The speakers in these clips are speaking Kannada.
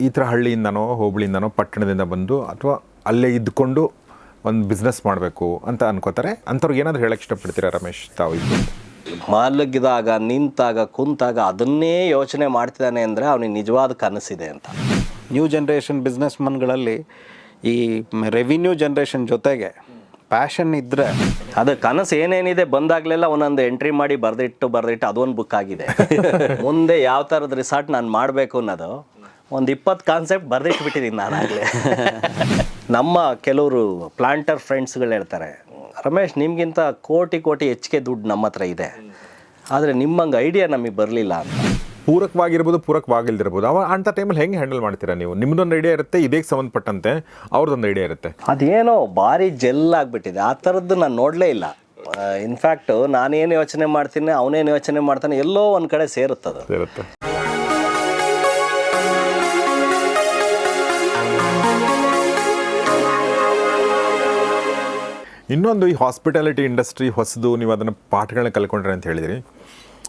ಈ ಥರ ಹಳ್ಳಿಯಿಂದನೋ ಹೋಬಳಿಯಿಂದನೋ ಪಟ್ಟಣದಿಂದ ಬಂದು ಅಥವಾ ಅಲ್ಲೇ ಇದ್ದುಕೊಂಡು ಒಂದು ಬಿಸ್ನೆಸ್ ಮಾಡಬೇಕು ಅಂತ ಅನ್ಕೋತಾರೆ. ಅಂಥವ್ರಿಗೆ ಏನಾದರೂ ಹೇಳಕ್ಕೆ ಇಷ್ಟಪಡ್ತೀರಾ ರಮೇಶ್ ತಾವು ಇದ್ದು ಮಲಗಿದಾಗ ನಿಂತಾಗ ಕುಂತಾಗ ಅದನ್ನೇ ಯೋಚನೆ ಮಾಡ್ತಿದ್ದಾನೆ ಅಂದರೆ ಅವನಿಗೆ ನಿಜವಾದ ಕನಸಿದೆ ಅಂತ. ನ್ಯೂ ಜನ್ರೇಷನ್ ಬಿಸ್ನೆಸ್ಮನ್ಗಳಲ್ಲಿ ಈ ರೆವಿನ್ಯೂ ಜನ್ರೇಷನ್ ಜೊತೆಗೆ ಪ್ಯಾಷನ್ ಇದ್ದರೆ ಅದು ಕನಸು ಏನೇನಿದೆ ಬಂದಾಗಲೆಲ್ಲ ಒಂದೊಂದು ಎಂಟ್ರಿ ಮಾಡಿ ಬರೆದಿಟ್ಟು ಬರೆದಿಟ್ಟು ಅದೊಂದು ಬುಕ್ ಆಗಿದೆ. ಮುಂದೆ ಯಾವ ಥರದ ರಿಸಾರ್ಟ್ ನಾನು ಮಾಡಬೇಕು ಅನ್ನೋದು ಒಂದು ಇಪ್ಪತ್ತು ಕಾನ್ಸೆಪ್ಟ್ ಬರೆದಿಟ್ಬಿಟ್ಟಿದ್ದೀನಿ ನಾನಾಗಲೇ. ನಮ್ಮ ಕೆಲವರು ಪ್ಲಾಂಟರ್ ಫ್ರೆಂಡ್ಸ್ಗಳು ಹೇಳ್ತಾರೆ ರಮೇಶ್ ನಿಮಗಿಂತ ಕೋಟಿ ಕೋಟಿ ಹೆಚ್ಚಿಗೆ ದುಡ್ಡು ನಮ್ಮ ಹತ್ರ ಇದೆ. ಆದರೆ ನಿಮ್ಮಂಗೆ ಐಡಿಯಾ ನಮಗೆ ಬರಲಿಲ್ಲ ಅಂತ. ಪೂರಕವಾಗಿರ್ಬೋದು ಪೂರಕವಾಗಿಲ್ದಿರ್ಬೋದು. ಅವ ಅಂಥ ಟೈಮಲ್ಲಿ ಹೆಂಗೆ ಹ್ಯಾಂಡಲ್ ಮಾಡ್ತೀರಾ ನೀವು? ನಿಮ್ಮದೊಂದು ಐಡಿಯಾ ಇರುತ್ತೆ ಇದಕ್ಕೆ ಸಂಬಂಧಪಟ್ಟಂತೆ ಅವ್ರದ್ದೊಂದು ಐಡಿಯಾ ಇರುತ್ತೆ. ಅದೇನೋ ಭಾರಿ ಜೆಲ್ ಆಗಿಬಿಟ್ಟಿದೆ. ಆ ಥರದ್ದು ನಾನು ನೋಡಲೇ ಇಲ್ಲ. ಇನ್ಫ್ಯಾಕ್ಟು ನಾನೇನು ಯೋಚನೆ ಮಾಡ್ತೀನಿ ಅವನೇನು ಯೋಚನೆ ಮಾಡ್ತಾನೆ ಎಲ್ಲೋ ಒಂದು ಕಡೆ ಸೇರುತ್ತದು. ಇರುತ್ತೆ ಇನ್ನೊಂದು ಈ ಹಾಸ್ಪಿಟಾಲಿಟಿ ಇಂಡಸ್ಟ್ರಿ ಹೊಸದು ನೀವು ಅದನ್ನು ಪಾಠಗಳನ್ನ ಕಲ್ಕೊಂಡ್ರೆ ಅಂತ ಹೇಳಿದಿರಿ.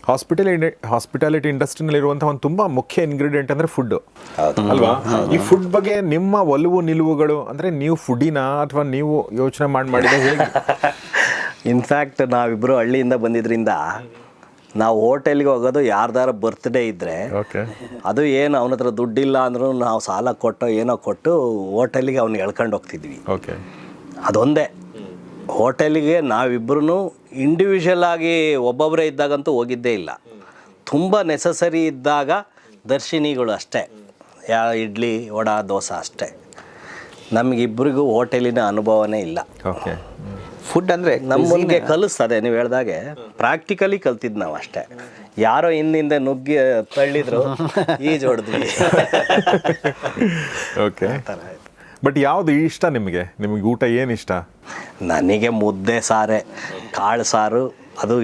ಹಾಸ್ಪಿಟಲ್ ಹಾಸ್ಪಿಟಾಲಿಟಿ ಇಂಡಸ್ಟ್ರಿನಲ್ಲಿರುವಂಥ ಒಂದು ತುಂಬ ಮುಖ್ಯ ಇಂಗ್ರೀಡಿಯೆಂಟ್ ಅಂದರೆ ಫುಡ್ ಅಲ್ವಾ? ಈ ಫುಡ್ ಬಗ್ಗೆ ನಿಮ್ಮ ಒಲವು ನಿಲುವುಗಳು ಅಂದರೆ ನೀವು ಫುಡ್ಡಿನ ಅಥವಾ ನೀವು ಯೋಚನೆ ಮಾಡಿ ಮಾಡಿದ ಹೇಗೆ? ಇನ್ಫ್ಯಾಕ್ಟ್ ನಾವಿಬ್ಬರು ಹಳ್ಳಿಯಿಂದ ಬಂದಿದ್ರಿಂದ ನಾವು ಹೋಟೆಲ್ಗೆ ಹೋಗೋದು ಯಾರ್ದಾರ ಬರ್ತ್ಡೇ ಇದ್ದರೆ ಓಕೆ ಅದು ಏನು ಅವನ ಹತ್ರ ದುಡ್ಡಿಲ್ಲ ಅಂದ್ರೂ ನಾವು ಸಾಲ ಕೊಟ್ಟು ಏನೋ ಕೊಟ್ಟು ಹೋಟೆಲಿಗೆ ಅವ್ನು ಎಳ್ಕೊಂಡು ಹೋಗ್ತಿದ್ವಿ. ಓಕೆ ಅದೊಂದೇ. ಹೋಟೆಲಿಗೆ ನಾವಿಬ್ಬರೂ ಇಂಡಿವಿಜುವಲ್ ಆಗಿ ಒಬ್ಬೊಬ್ಬರೇ ಇದ್ದಾಗಂತೂ ಹೋಗಿದ್ದೇ ಇಲ್ಲ. ತುಂಬ ನೆಸಸರಿ ಇದ್ದಾಗ ದರ್ಶಿನಿಗಳು ಅಷ್ಟೇ. ಯಾ ಇಡ್ಲಿ ವಡ ದೋಸೆ ಅಷ್ಟೇ. ನಮಗಿಬ್ಬರಿಗೂ ಹೋಟೆಲಿನ ಅನುಭವನೇ ಇಲ್ಲ. ಓಕೆ. ಫುಡ್ ಅಂದರೆ ನಮ್ಮೊಂದಿಗೆ ಕಲಿಸ್ತದೆ ನೀವು ಹೇಳ್ದಾಗೆ. ಪ್ರಾಕ್ಟಿಕಲಿ ಕಲ್ತಿದ್ದು ನಾವು ಅಷ್ಟೇ ಯಾರೋ ಹಿಂದಿಂದ ನುಗ್ಗಿ ತಳ್ಳಿದ್ರು ಈಜ್ ಹೊಡೆದ್ವಿ. ಓಕೆ. ಬಟ್ ಯಾವುದು ಇಷ್ಟ ನಿಮಗೆ? ನಿಮಗೆ ಊಟ ಏನು ಇಷ್ಟ? ನನಗೆ ಮುದ್ದೆ ಸಾರೆ. ಕಾಳು ಸಾರು ಅದು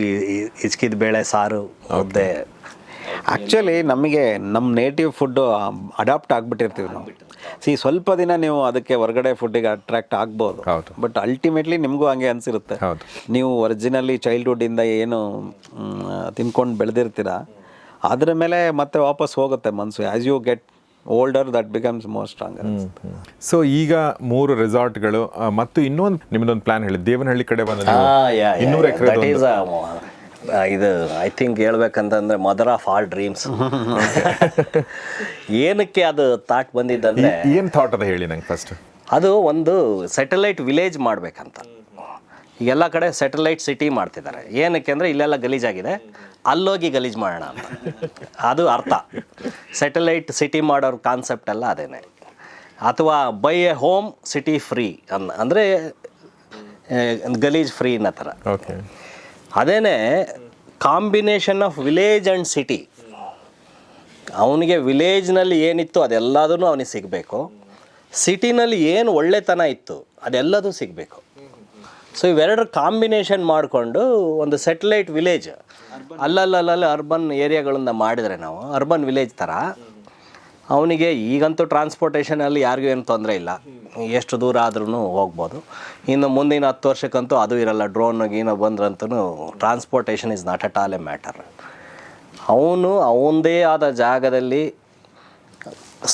ಹಿಚ್ಕಿದ ಬೇಳೆ ಸಾರು ಮುದ್ದೆ. ಆ್ಯಕ್ಚುಲಿ ನಮಗೆ ನಮ್ಮ ನೇಟಿವ್ ಫುಡ್ಡು ಅಡಾಪ್ಟ್ ಆಗಿಬಿಟ್ಟಿರ್ತೀವಿ ನಾವು. ಸಿ ಸ್ವಲ್ಪ ದಿನ ನೀವು ಅದಕ್ಕೆ ಹೊರಗಡೆ ಫುಡ್ಡಿಗೆ ಅಟ್ರಾಕ್ಟ್ ಆಗ್ಬೋದು. ಹೌದು. ಬಟ್ ಅಲ್ಟಿಮೇಟ್ಲಿ ನಿಮಗೂ ಹಂಗೆ ಅನಿಸಿರುತ್ತೆ. ಹೌದು. ನೀವು ಒರಿಜಿನಲಿ ಚೈಲ್ಡ್ಹುಡ್ಡಿಂದ ಏನು ತಿನ್ಕೊಂಡು ಬೆಳೆದಿರ್ತೀರ ಅದ್ರ ಮೇಲೆ ಮತ್ತೆ ವಾಪಸ್ ಹೋಗುತ್ತೆ ಮನಸ್ಸು as you get older that becomes more stronger so ಈಗ ಮೂರು ರೆಸಾರ್ಟ್ಗಳು ಆ, ಮತ್ತು ಇನ್ನೊಂದು ನಿಮ್ಮದೊಂದು ಪ್ಲಾನ್ ಹೇಳಿ ದೇವನಹಳ್ಳಿ ಕಡೆ ಬಂದ yeah, ಇನ್ನೂರು. ಎಕರೆ is ಇದು ಐ ಥಿಂಕ್ ಹೇಳ್ಬೇಕಂತಂದ್ರೆ ಮದರ್ ಆಫ್ ಆಲ್ ಡ್ರೀಮ್ಸ್ ಏನಕ್ಕೆ ಅದು ತಾಟ್ ಬಂದಿದ್ದಂದ್ರೆ ಏನು ಥಾಟ್ ಅದ ಹೇಳಿ ನಂಗೆ ಫಸ್ಟ್ ಅದು ಒಂದು ಸೆಟಲೈಟ್ ವಿಲೇಜ್ ಮಾಡಬೇಕಂತ. ಈಗೆಲ್ಲ ಕಡೆ ಸೆಟಲೈಟ್ ಸಿಟಿ ಮಾಡ್ತಿದ್ದಾರೆ. ಏನಕ್ಕೆ ಅಂದರೆ ಇಲ್ಲೆಲ್ಲ ಗಲೀಜಾಗಿದೆ. ಅಲ್ಲೋಗಿ ಗಲೀಜು ಮಾಡೋಣ ಅಂತ. ಅದು ಅರ್ಥ. ಸೆಟಲೈಟ್ ಸಿಟಿ ಮಾಡೋರ ಕಾನ್ಸೆಪ್ಟ್ ಎಲ್ಲ ಅದೇನೆ. ಅಥವಾ by a home city free ಅನ್ನ ಅಂದರೆ ಗಲೀಜ್ ಫ್ರೀ ಅನ್ನೋ ಥರ. ಓಕೆ ಅದೇನೇ combination of village and city ಅವನಿಗೆ ವಿಲೇಜ್ನಲ್ಲಿ ಏನಿತ್ತು ಅದೆಲ್ಲದೂ ಅವನಿಗೆ ಸಿಗಬೇಕು. ಸಿಟಿನಲ್ಲಿ ಏನು ಒಳ್ಳೆತನ ಇತ್ತು ಅದೆಲ್ಲದೂ ಸಿಗಬೇಕು. ಸೊ ಇವೆರಡರ ಕಾಂಬಿನೇಷನ್ ಮಾಡಿಕೊಂಡು ಒಂದು ಸೆಟಲೈಟ್ ವಿಲೇಜ್ ಅಲ್ಲಲ್ಲಲ್ಲಿ ಅರ್ಬನ್ ಏರಿಯಾಗಳಿಂದ ಮಾಡಿದರೆ ನಾವು ಅರ್ಬನ್ ವಿಲೇಜ್ ಥರ ಅವನಿಗೆ ಈಗಂತೂ ಟ್ರಾನ್ಸ್ಪೋರ್ಟೇಷನಲ್ಲಿ ಯಾರಿಗೂ ಏನು ತೊಂದರೆ ಇಲ್ಲ. ಎಷ್ಟು ದೂರ ಆದ್ರೂ ಹೋಗ್ಬೋದು. ಇನ್ನು ಮುಂದಿನ ಹತ್ತು ವರ್ಷಕ್ಕಂತೂ ಅದು ಇರಲ್ಲ. ಡ್ರೋನ್ ಗೀನೋ ಬಂದ್ರಂತೂ transportation is not at all a matter ಅವನು ಅವನದೇ ಆದ ಜಾಗದಲ್ಲಿ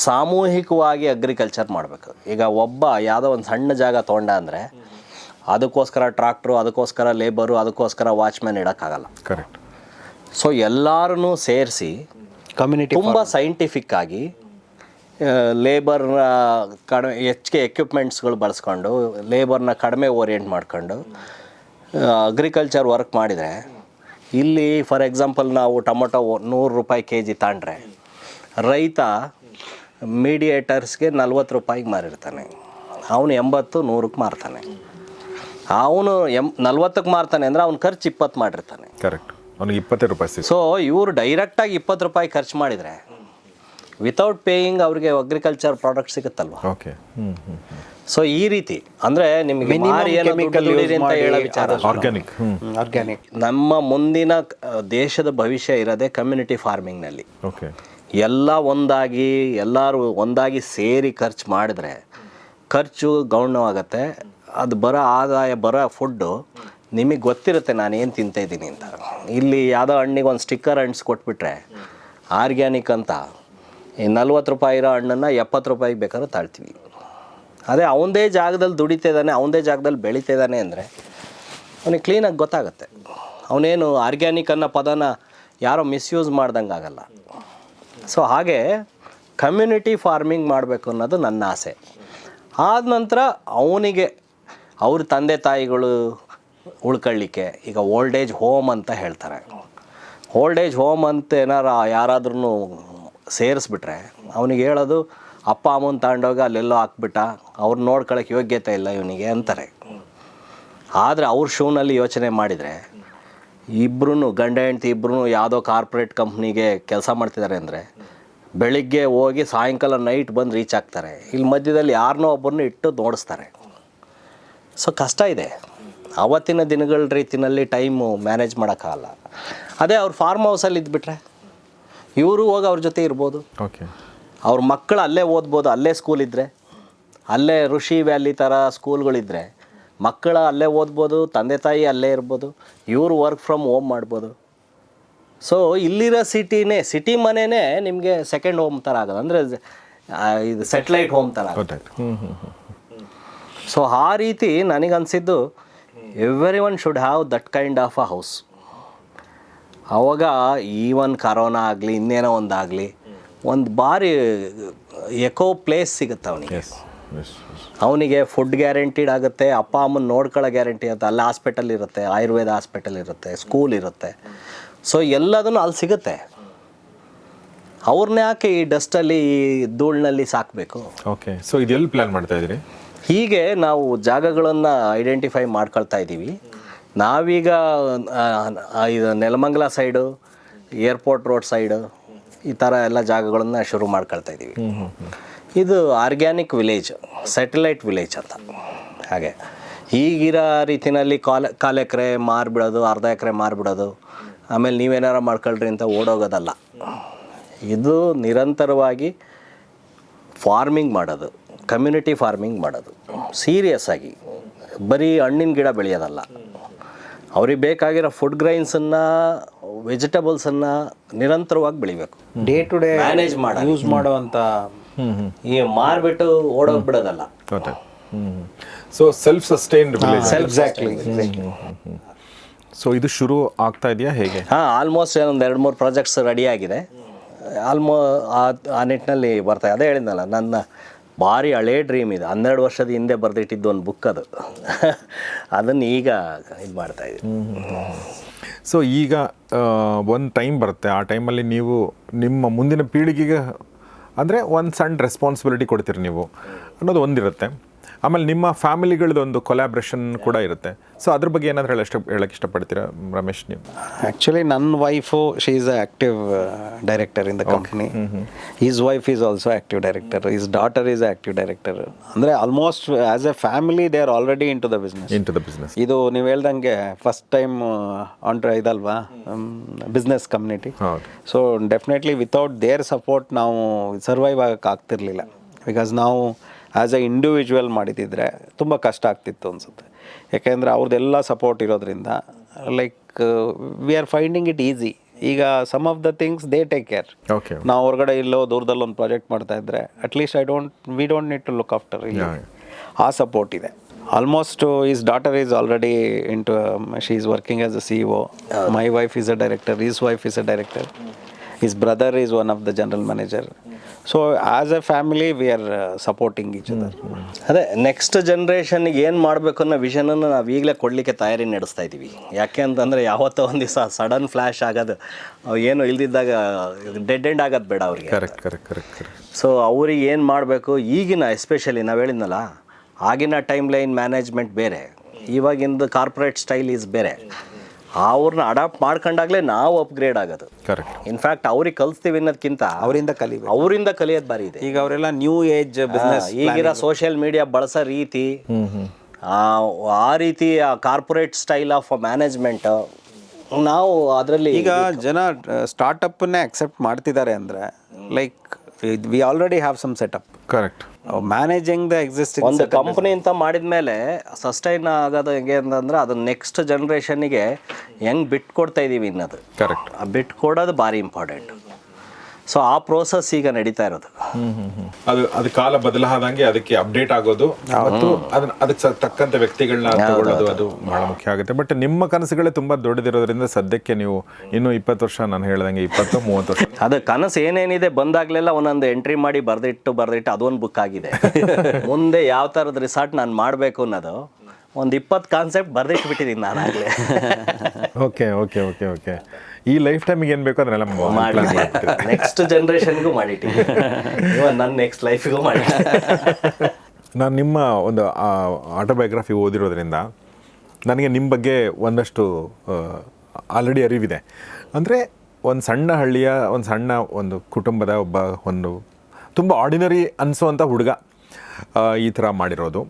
ಸಾಮೂಹಿಕವಾಗಿ ಅಗ್ರಿಕಲ್ಚರ್ ಮಾಡಬೇಕು. ಈಗ ಒಬ್ಬ ಯಾವುದೋ ಒಂದು ಸಣ್ಣ ಜಾಗ ತೊಗೊಂಡ ಅಂದರೆ ಅದಕ್ಕೋಸ್ಕರ ಟ್ರಾಕ್ಟ್ರು ಅದಕ್ಕೋಸ್ಕರ ಲೇಬರು ಅದಕ್ಕೋಸ್ಕರ ವಾಚ್ಮ್ಯಾನ್ ಇಡೋಕ್ಕಾಗಲ್ಲ. ಕರೆಕ್ಟ್. ಸೊ ಎಲ್ಲರೂ ಸೇರಿಸಿ ಕಮ್ಯುನಿಟಿ ತುಂಬ ಸೈಂಟಿಫಿಕ್ ಆಗಿ ಲೇಬರ್ ಕಡಿಮೆ ಹೆಚ್ಚಿಗೆ ಎಕ್ವಿಪ್ಮೆಂಟ್ಸ್ಗಳು ಬಳಸ್ಕೊಂಡು ಲೇಬರ್ನ ಕಡಿಮೆ ಓರಿಯೆಂಟ್ ಮಾಡ್ಕೊಂಡು ಅಗ್ರಿಕಲ್ಚರ್ ವರ್ಕ್ ಮಾಡಿದರೆ ಇಲ್ಲಿ ಫಾರ್ ಎಕ್ಸಾಂಪಲ್ ನಾವು ಟೊಮೊಟೊ ನೂರು ರೂಪಾಯಿ ಕೆ ಜಿ ತಾಂಡ್ರೆ ರೈತ ಮೀಡಿಯೇಟರ್ಸ್ಗೆ ನಲ್ವತ್ತು ರೂಪಾಯಿಗೆ ಮಾರಿರ್ತಾನೆ. ಅವನು ಎಂಬತ್ತು ನೂರಕ್ಕೆ ಮಾರ್ತಾನೆ. ಅವನು ಎಂ ನಲ್ವತ್ತಕ್ಕೆ ಮಾರ್ತಾನೆ ಅಂದ್ರೆ ಅವ್ನು ಖರ್ಚು ಇಪ್ಪತ್ತು ಮಾಡಿರ್ತಾನೆ. ಕರೆಕ್ಟ್ ಅವ್ನಿಗೆ ಇಪ್ಪತ್ತೈದು ರೂಪಾಯಿ ಸಿಗುತ್ತೆ. ಸೊ ಇವರು ಡೈರೆಕ್ಟಾಗಿ ಇಪ್ಪತ್ತು ರೂಪಾಯಿ ಖರ್ಚು ಮಾಡಿದರೆ ವಿತೌಟ್ ಪೇಯಿಂಗ್ ಅವ್ರಿಗೆ ಅಗ್ರಿಕಲ್ಚರ್ ಪ್ರಾಡಕ್ಟ್ ಸಿಗುತ್ತಲ್ವ? ಓಕೆ ಹ್ಞೂ ಹ್ಞೂ ಸೊ ಈ ರೀತಿ ಅಂದರೆ ನಿಮಗೆ ಮಾರಿ ಏನೋ ದುಡ್ಡು ಅಂತ ಹೇಳೋ ವಿಚಾರ ಅಲ್ಲ. ಆರ್ಗ್ಯಾನಿಕ್ ಆರ್ಗ್ಯಾನಿಕ್ ನಮ್ಮ ಮುಂದಿನ ದೇಶದ ಭವಿಷ್ಯ ಇರೋದೇ ಕಮ್ಯುನಿಟಿ ಫಾರ್ಮಿಂಗ್ನಲ್ಲಿ ಓಕೆ ಎಲ್ಲ ಒಂದಾಗಿ ಎಲ್ಲರೂ ಒಂದಾಗಿ ಸೇರಿ ಖರ್ಚು ಮಾಡಿದ್ರೆ ಖರ್ಚು ಗೌಣವಾಗತ್ತೆ. ಅದು ಬರೋ ಆದಾಯ, ಬರೋ ಫುಡ್ಡು ನಿಮಗೆ ಗೊತ್ತಿರುತ್ತೆ ನಾನು ಏನು ತಿಂತಾ ಇದ್ದೀನಿ ಅಂತ. ಇಲ್ಲಿ ಯಾವುದೋ ಹಣ್ಣಿಗೆ ಒಂದು ಸ್ಟಿಕ್ಕರ್ ಅಂಟ್ಸ್ ಕೊಟ್ಬಿಟ್ರೆ ಆರ್ಗ್ಯಾನಿಕ್ ಅಂತ, ಈ ನಲ್ವತ್ತು ರೂಪಾಯಿ ಇರೋ ಹಣ್ಣನ್ನು ಎಪ್ಪತ್ತು ರೂಪಾಯಿಗೆ ಬೇಕಾದ್ರೂ ತಾಳ್ತೀವಿ. ಅದೇ ಅವನದೇ ಜಾಗದಲ್ಲಿ ದುಡಿತಿದ್ದಾನೆ ಅವನದೇ ಜಾಗದಲ್ಲಿ ಬೆಳೀತಿದ್ದಾನೆ ಅಂದರೆ ಅವನಿಗೆ ಕ್ಲೀನಾಗಿ ಗೊತ್ತಾಗುತ್ತೆ. ಅವನೇನು ಆರ್ಗ್ಯಾನಿಕ್ ಅನ್ನೋ ಪದನ ಯಾರೋ ಮಿಸ್ಯೂಸ್ ಮಾಡ್ದಂಗೆ ಆಗಲ್ಲ. ಸೊ ಹಾಗೆ ಕಮ್ಯುನಿಟಿ ಫಾರ್ಮಿಂಗ್ ಮಾಡಬೇಕು ಅನ್ನೋದು ನನ್ನ ಆಸೆ. ಆದ ನಂತರ ಅವನಿಗೆ ಅವ್ರ ತಂದೆ ತಾಯಿಗಳು ಉಳ್ಕೊಳ್ಳಿಕ್ಕೆ ಈಗ ಓಲ್ಡ್ ಏಜ್ ಹೋಮ್ ಅಂತ ಹೇಳ್ತಾರೆ. ಓಲ್ಡ್ ಏಜ್ ಹೋಮ್ ಅಂತ ಏನಾರ ಯಾರಾದ್ರೂ ಸೇರಿಸ್ಬಿಟ್ರೆ ಅವನಿಗೆ ಹೇಳೋದು, ಅಪ್ಪ, ಅಮ್ಮನ ತಗೊಂಡೋಗಿ ಅಲ್ಲೆಲ್ಲೋ ಹಾಕ್ಬಿಟ್ಟ ಅವ್ರು ನೋಡ್ಕೊಳ್ಳೋಕೆ ಯೋಗ್ಯತೆ ಇಲ್ಲ ಇವನಿಗೆ, ಅಂತಾರೆ. ಆದರೆ ಅವ್ರ ಶೂನಲ್ಲಿ ಯೋಚನೆ ಮಾಡಿದರೆ ಇಬ್ಬರೂ ಗಂಡ ಹೆಂಡ್ತಿ ಇಬ್ಬರೂ ಯಾವುದೋ ಕಾರ್ಪೊರೇಟ್ ಕಂಪ್ನಿಗೆ ಕೆಲಸ ಮಾಡ್ತಿದ್ದಾರೆ ಅಂದರೆ ಬೆಳಿಗ್ಗೆ ಹೋಗಿ ಸಾಯಂಕಾಲ ನೈಟ್ ಬಂದು ರೀಚ್ ಆಗ್ತಾರೆ. ಇಲ್ಲಿ ಮಧ್ಯದಲ್ಲಿ ಯಾರನ್ನೋ ಒಬ್ಬರನ್ನ ಇಟ್ಟು ನೋಡಿಸ್ತಾರೆ ಸೊ ಕಷ್ಟ ಇದೆ. ಆವತ್ತಿನ ದಿನಗಳ ರೀತಿಯಲ್ಲಿ ಟೈಮು ಮ್ಯಾನೇಜ್ ಮಾಡೋಕ್ಕಾಗಲ್ಲ. ಅದೇ ಅವ್ರು ಫಾರ್ಮ್ ಹೌಸಲ್ಲಿ ಇದ್ಬಿಟ್ರೆ ಇವರು ಹೋಗಿ ಅವ್ರ ಜೊತೆ ಇರ್ಬೋದು. ಓಕೆ ಅವ್ರ ಮಕ್ಕಳು ಅಲ್ಲೇ ಓದ್ಬೋದು ಅಲ್ಲೇ ಸ್ಕೂಲ್ ಇದ್ದರೆ ಅಲ್ಲೇ ಋಷಿ ವ್ಯಾಲಿ ಥರ ಸ್ಕೂಲ್ಗಳಿದ್ರೆ ಮಕ್ಕಳ ಅಲ್ಲೇ ಓದ್ಬೋದು ತಂದೆ ತಾಯಿ ಅಲ್ಲೇ ಇರ್ಬೋದು ಇವರು ವರ್ಕ್ ಫ್ರಮ್ ಹೋಮ್ ಮಾಡ್ಬೋದು. ಸೊ ಇಲ್ಲಿರೋ ಸಿಟಿನೇ ಸಿಟಿ ಮನೆನೇ ನಿಮಗೆ ಸೆಕೆಂಡ್ ಹೋಮ್ ಥರ ಆಗೋದು ಅಂದರೆ ಇದು ಸೆಟ್ಲೈಟ್ ಹೋಮ್ ಥರ ಆಗೋದು. ಸೊ ಆ ರೀತಿ ನನಗನ್ಸಿದ್ದು everyone should have that kind of a house ಅವಾಗ ಈವನ್ ಕರೋನಾ ಆಗಲಿ ಇನ್ನೇನೋ ಒಂದಾಗಲಿ ಒಂದು ಬಾರಿ ಎಕೋ ಪ್ಲೇಸ್ ಸಿಗುತ್ತೆ ಅವನಿಗೆ. ಅವನಿಗೆ ಫುಡ್ ಗ್ಯಾರಂಟಿಡ್ ಆಗುತ್ತೆ ಅಪ್ಪ ಅಮ್ಮನ ನೋಡ್ಕೊಳ್ಳೋ ಗ್ಯಾರಂಟಿ ಇರುತ್ತೆ. ಅಲ್ಲಿ ಹಾಸ್ಪಿಟಲ್ ಇರುತ್ತೆ ಆಯುರ್ವೇದ ಹಾಸ್ಪಿಟಲ್ ಇರುತ್ತೆ ಸ್ಕೂಲ್ ಇರುತ್ತೆ. ಸೊ ಎಲ್ಲದನ್ನು ಅಲ್ಲಿ ಸಿಗುತ್ತೆ. ಅವ್ರನ್ನ ಯಾಕೆ ಈ ಡಸ್ಟಲ್ಲಿ ಈ ಧೂಳಿನಲ್ಲಿ ಸಾಕಬೇಕು? ಓಕೆ ಸೊ ಇದೆಲ್ಲಿ ಪ್ಲ್ಯಾನ್ ಮಾಡ್ತಾ ಇದ್ದೀರಿ? ಹೀಗೆ ನಾವು ಜಾಗಗಳನ್ನು ಐಡೆಂಟಿಫೈ ಮಾಡ್ಕೊಳ್ತಾ ಇದ್ದೀವಿ. ನಾವೀಗ ಇದು Nelamangala side airport road side ಈ ಥರ ಎಲ್ಲ ಜಾಗಗಳನ್ನು ಶುರು ಮಾಡ್ಕೊಳ್ತಾ ಇದ್ದೀವಿ. ಇದು ಆರ್ಗ್ಯಾನಿಕ್ ವಿಲೇಜ್ ಸ್ಯಾಟಲೈಟ್ ವಿಲೇಜ್ ಅಂತ. ಹಾಗೆ. ಈಗಿರೋ ರೀತಿನಲ್ಲಿ ಕಾಲ ಕಾಲು ಎಕರೆ ಮಾರ್ಬಿಡೋದು ಅರ್ಧ ಎಕರೆ ಮಾರ್ಬಿಡೋದು. ಆಮೇಲೆ ನೀವೇನಾರ ಮಾಡ್ಕೊಳ್ರಿ ಅಂತ ಓಡೋಗೋದಲ್ಲ. ಇದು ನಿರಂತರವಾಗಿ ಫಾರ್ಮಿಂಗ್ ಮಾಡೋದು. ಕಮ್ಯುನಿಟಿ ಫಾರ್ಮಿಂಗ್ ಮಾಡೋದು. ಸೀರಿಯಸ್ ಆಗಿ. ಬರೀ ಹಣ್ಣಿನ ಗಿಡ ಬೆಳೆಯೋದಲ್ಲ. ಅವ್ರಿಗೆ ಬೇಕಾಗಿರೋ ಫುಡ್ ಗ್ರೈನ್ಸನ್ನು ವೆಜಿಟೇಬಲ್ಸನ್ನು ನಿರಂತರವಾಗಿ ಬೆಳಿಬೇಕು. ಡೇ ಟು ಡೇ ಮ್ಯಾನೇಜ್ ಮಾಡಿ ಯೂಸ್ ಮಾಡುವಂಥ ಈ ಮಾರ್ಬಿಟ್ಟು ಓಡೋಗಿ ಬಿಡೋದಲ್ಲ. So self sustained village exactly so ಇದು ಶುರು ಆಗ್ತಾ ಇದೆಯಾ? ಹೇಗೆ? ಹಾಂ ಆಲ್ಮೋಸ್ಟ್ ಒಂದು ಎರಡು ಮೂರು ಪ್ರಾಜೆಕ್ಟ್ಸ್ ರೆಡಿ ಆಗಿದೆ. ಆಲ್ಮೋ ಆ ಆ ನಿಟ್ಟಿನಲ್ಲಿ ಬರ್ತಾ ಅದೇ ಹೇಳಿದ್ನಲ್ಲ ನನ್ನ ಭಾರಿ ಹಳೆ ಡ್ರೀಮ್ ಇದೆ. ಹನ್ನೆರಡು ವರ್ಷದ ಹಿಂದೆ ಬರೆದಿಟ್ಟಿದ್ದು ಒಂದು ಬುಕ್ ಅದು. ಅದನ್ನು ಈಗ ಇದು ಮಾಡ್ತಾ ಇದ್ದೀನಿ ಸೊ ಈಗ ಒಂದು ಟೈಮ್ ಬರುತ್ತೆ. ಆ ಟೈಮಲ್ಲಿ ನೀವು ನಿಮ್ಮ ಮುಂದಿನ ಪೀಳಿಗೆಗೆ ಅಂದರೆ ಒಂದು ಸಣ್ಣ ರೆಸ್ಪಾನ್ಸಿಬಿಲಿಟಿ ಕೊಡ್ತೀರಿ ನೀವು. ಅನ್ನೋದು ಒಂದಿರುತ್ತೆ. ಆಮೇಲೆ ನಿಮ್ಮ ಫ್ಯಾಮಿಲಿಗಳದ್ದು ಒಂದು ಕೊಲ್ಯಾಬ್ರೇಷನ್ ಕೂಡ ಇರುತ್ತೆ. ಸೊ ಅದ್ರ ಬಗ್ಗೆ ಏನಾದರೂ ಹೇಳ ಇಷ್ಟ ಹೇಳಕ್ಕೆ ಇಷ್ಟಪಡ್ತೀರಾ ರಮೇಶ್ ನೀವು? ಆ್ಯಕ್ಚುಲಿ ನನ್ನ wife she is a active director in the company his wife is also active director his daughter is active director ಅಂದರೆ almost as a family they are already in to the business in to the business ಇದು ನೀವು ಹೇಳ್ದಂಗೆ ಫಸ್ಟ್ ಟೈಮ್ ಆಂಟ್ರ ಇದಲ್ವಾ? Business community so definitely without their support ನಾವು ಸರ್ವೈವ್ ಆಗಕ್ಕೆ ಆಗ್ತಿರ್ಲಿಲ್ಲ. ಬಿಕಾಸ್ ನಾವು ಆ್ಯಸ್ ಎ ಇಂಡಿವಿಜುವಲ್ ಮಾಡಿದ್ದಿದ್ರೆ ತುಂಬ ಕಷ್ಟ ಆಗ್ತಿತ್ತು ಅನಿಸುತ್ತೆ. ಯಾಕೆಂದರೆ ಅವ್ರದ್ದೆಲ್ಲ ಸಪೋರ್ಟ್ ಇರೋದ್ರಿಂದ like we are finding it easy ಈಗ some of the things they take care okay ನಾವು ಹೊರಗಡೆ ಇಲ್ಲೋ ದೂರದಲ್ಲಿ ಒಂದು ಪ್ರಾಜೆಕ್ಟ್ ಮಾಡ್ತಾ ಇದ್ರೆ at least I don't we don't need to look after ಇಲ್ಲಿ ಆ ಸಪೋರ್ಟ್ ಇದೆ. Almost his daughter is already in to she is working as a C O my wife is a director his wife is a director his brother is one of the general manager so as a family we are supporting each other ಅದೇ ನೆಕ್ಸ್ಟ್ ಜನ್ರೇಷನ್ಗೆ ಏನು ಮಾಡಬೇಕು ಅನ್ನೋ ವಿಷನನ್ನು ನಾವು ಈಗಲೇ ಕೊಡಲಿಕ್ಕೆ ತಯಾರಿ ನಡೆಸ್ತಾ ಇದ್ದೀವಿ ಯಾಕೆ ಅಂತಂದರೆ ಯಾವತ್ತೋ ಒಂದು ದಿವಸ ಸಡನ್ ಫ್ಲ್ಯಾಶ್ ಆಗೋದು ಏನು ಇಲ್ದಿದ್ದಾಗ ಡೆಡ್ ಎಂಡ್ ಆಗೋದು ಬೇಡ ಅವ್ರಿಗೆ. Correct correct correct correct so ಅವ್ರಿಗೆ ಏನು ಮಾಡಬೇಕು? ಈಗಿನ ಎಸ್ಪೆಷಲಿ ನಾವು ಹೇಳಿದ್ನಲ್ಲ ಆಗಿನ ಟೈಮ್ ಲೈನ್ ಮ್ಯಾನೇಜ್ಮೆಂಟ್ ಬೇರೆ. ಇವಾಗಿಂದು ಕಾರ್ಪೊರೇಟ್ ಸ್ಟೈಲ್ ಈಸ್ ಬೇರೆ. ಅವ್ರನ್ನ ಅಡಾಪ್ಟ್ ಮಾಡ್ಕೊಂಡಾಗಲೇ ನಾವು ಅಪ್ಗ್ರೇಡ್ ಆಗೋದು. ಕರೆಕ್ಟ್ ಇನ್ಫ್ಯಾಕ್ಟ್ ಅವ್ರಿಗೆ ಕಲಿಸ್ತೀವಿ ಅನ್ನೋದಕ್ಕಿಂತ ಅವರಿಂದ ಕಲಿ ಅವರಿಂದ ಕಲಿಯೋದು ಬಾರಿ ಇದೆ. ಈಗ ಅವರೆಲ್ಲ ನ್ಯೂ ಏಜ್ ಬಿಸ್ನೆಸ್ ಈಗಿರೋ ಸೋಷಿಯಲ್ ಮೀಡಿಯಾ ಬಳಸೋ ರೀತಿ ಆ ಆ ರೀತಿ ಕಾರ್ಪೊರೇಟ್ ಸ್ಟೈಲ್ ಆಫ್ ಮ್ಯಾನೇಜ್ಮೆಂಟ್ ನಾವು ಅದರಲ್ಲಿ ಈಗ ಜನ ಸ್ಟಾರ್ಟಪ್ಪನ್ನೇ ಅಕ್ಸೆಪ್ಟ್ ಮಾಡ್ತಿದ್ದಾರೆ ಅಂದರೆ like we already have some setup correct managing the existing ಒಂದು ಕಂಪ್ನಿ ಅಂತ ಮಾಡಿದ್ಮೇಲೆ ಸಸ್ಟೈನ್ ಆಗೋದು ಹೆಂಗೆ ಅಂತಂದ್ರೆ ಅದು ನೆಕ್ಸ್ಟ್ ಜನ್ರೇಷನ್ಗೆ ಹೆಂಗೆ ಬಿಟ್ಕೊಡ್ತಾ ಇದ್ದೀವಿ ಇನ್ನದು. ಕರೆಕ್ಟ್ ಆ ಬಿಟ್ಕೊಡೋದು ಭಾರಿ ಇಂಪಾರ್ಟೆಂಟ್ ಸೊ ಆ ಪ್ರೋಸೆಸ್ ಈಗ ನಡೀತಾ ಇರೋದು. ಅದು ಅದು ಕಾಲ ಬದಲಾದಂಗೆ ಅದಕ್ಕೆ ಅಪ್ಡೇಟ್ ಆಗೋದು. ಮತ್ತು ಅದನ್ನ ಅದಕ್ಕೆ ತಕ್ಕಂತ ವ್ಯಕ್ತಿಗಳನ್ನ ತಗೊಳ್ಳೋದು ಅದು ಬಹಳ ಮುಖ್ಯ ಆಗುತ್ತೆ. ಬಟ್ ನಿಮ್ಮ ಕನಸುಗಳೇ ತುಂಬಾ ದೊಡ್ಡದಿರೋದ್ರಿಂದ ಸದ್ಯಕ್ಕೆ ನೀವು ಇನ್ನು ಇಪ್ಪತ್ತು ವರ್ಷ ನಾನು ಹೇಳ್ದಂಗೆ ಇಪ್ಪತ್ತು ಮೂವತ್ತು ವರ್ಷ. ಅದು ಕನಸು ಏನೇನಿದೆ ಬಂದಾಗ್ಲೆಲ್ಲ ಒಂದೊಂದು ಎಂಟ್ರಿ ಮಾಡಿ ಬರ್ದಿಟ್ಟು ಬರ್ದಿಟ್ಟು ಅದೊಂದು ಬುಕ್ ಆಗಿದೆ. ಮುಂದೆ ಯಾವ ಥರದ ರಿಸಾರ್ಟ್ ನಾನು ಮಾಡಬೇಕು ಅನ್ನೋದು ಒಂದು ಇಪ್ಪತ್ತು ಕಾನ್ಸೆಪ್ಟ್ ಬರ್ದಿಟ್ಟು ಬಿಟ್ಟಿದ್ದೀನಿ ನಾನಾಗಲೇ. ಓಕೆ ಓಕೆ ಓಕೆ ಓಕೆ ಈ ಲೈಫ್ ಟೈಮಿಗೆ ಏನು ಬೇಕು ಅದನ್ನೆಲ್ಲ ಮಾಡಿ. ನೆಕ್ಸ್ಟ್ ಜನ್ರೇಷನ್ಗೂ ಮಾಡಿ ನನ್ನ ನೆಕ್ಸ್ಟ್ ಲೈಫಿಗೂ ಮಾಡಿ. ನಾನು ನಿಮ್ಮ ಒಂದು ಆಟೋಬಯೋಗ್ರಫಿ ಓದಿರೋದ್ರಿಂದ ನನಗೆ ನಿಮ್ಮ ಬಗ್ಗೆ ಒಂದಷ್ಟು ಆಲ್ರೆಡಿ ಅರಿವಿದೆ. ಅಂದರೆ ಒಂದು ಸಣ್ಣ ಹಳ್ಳಿಯ ಒಂದು ಸಣ್ಣ ಒಂದು ಕುಟುಂಬದ ಒಬ್ಬ ಒಂದು ತುಂಬ ಆರ್ಡಿನರಿ ಅನಿಸುವಂಥ ಹುಡುಗ ಈ ಥರ ಮಾಡಿರೋದು.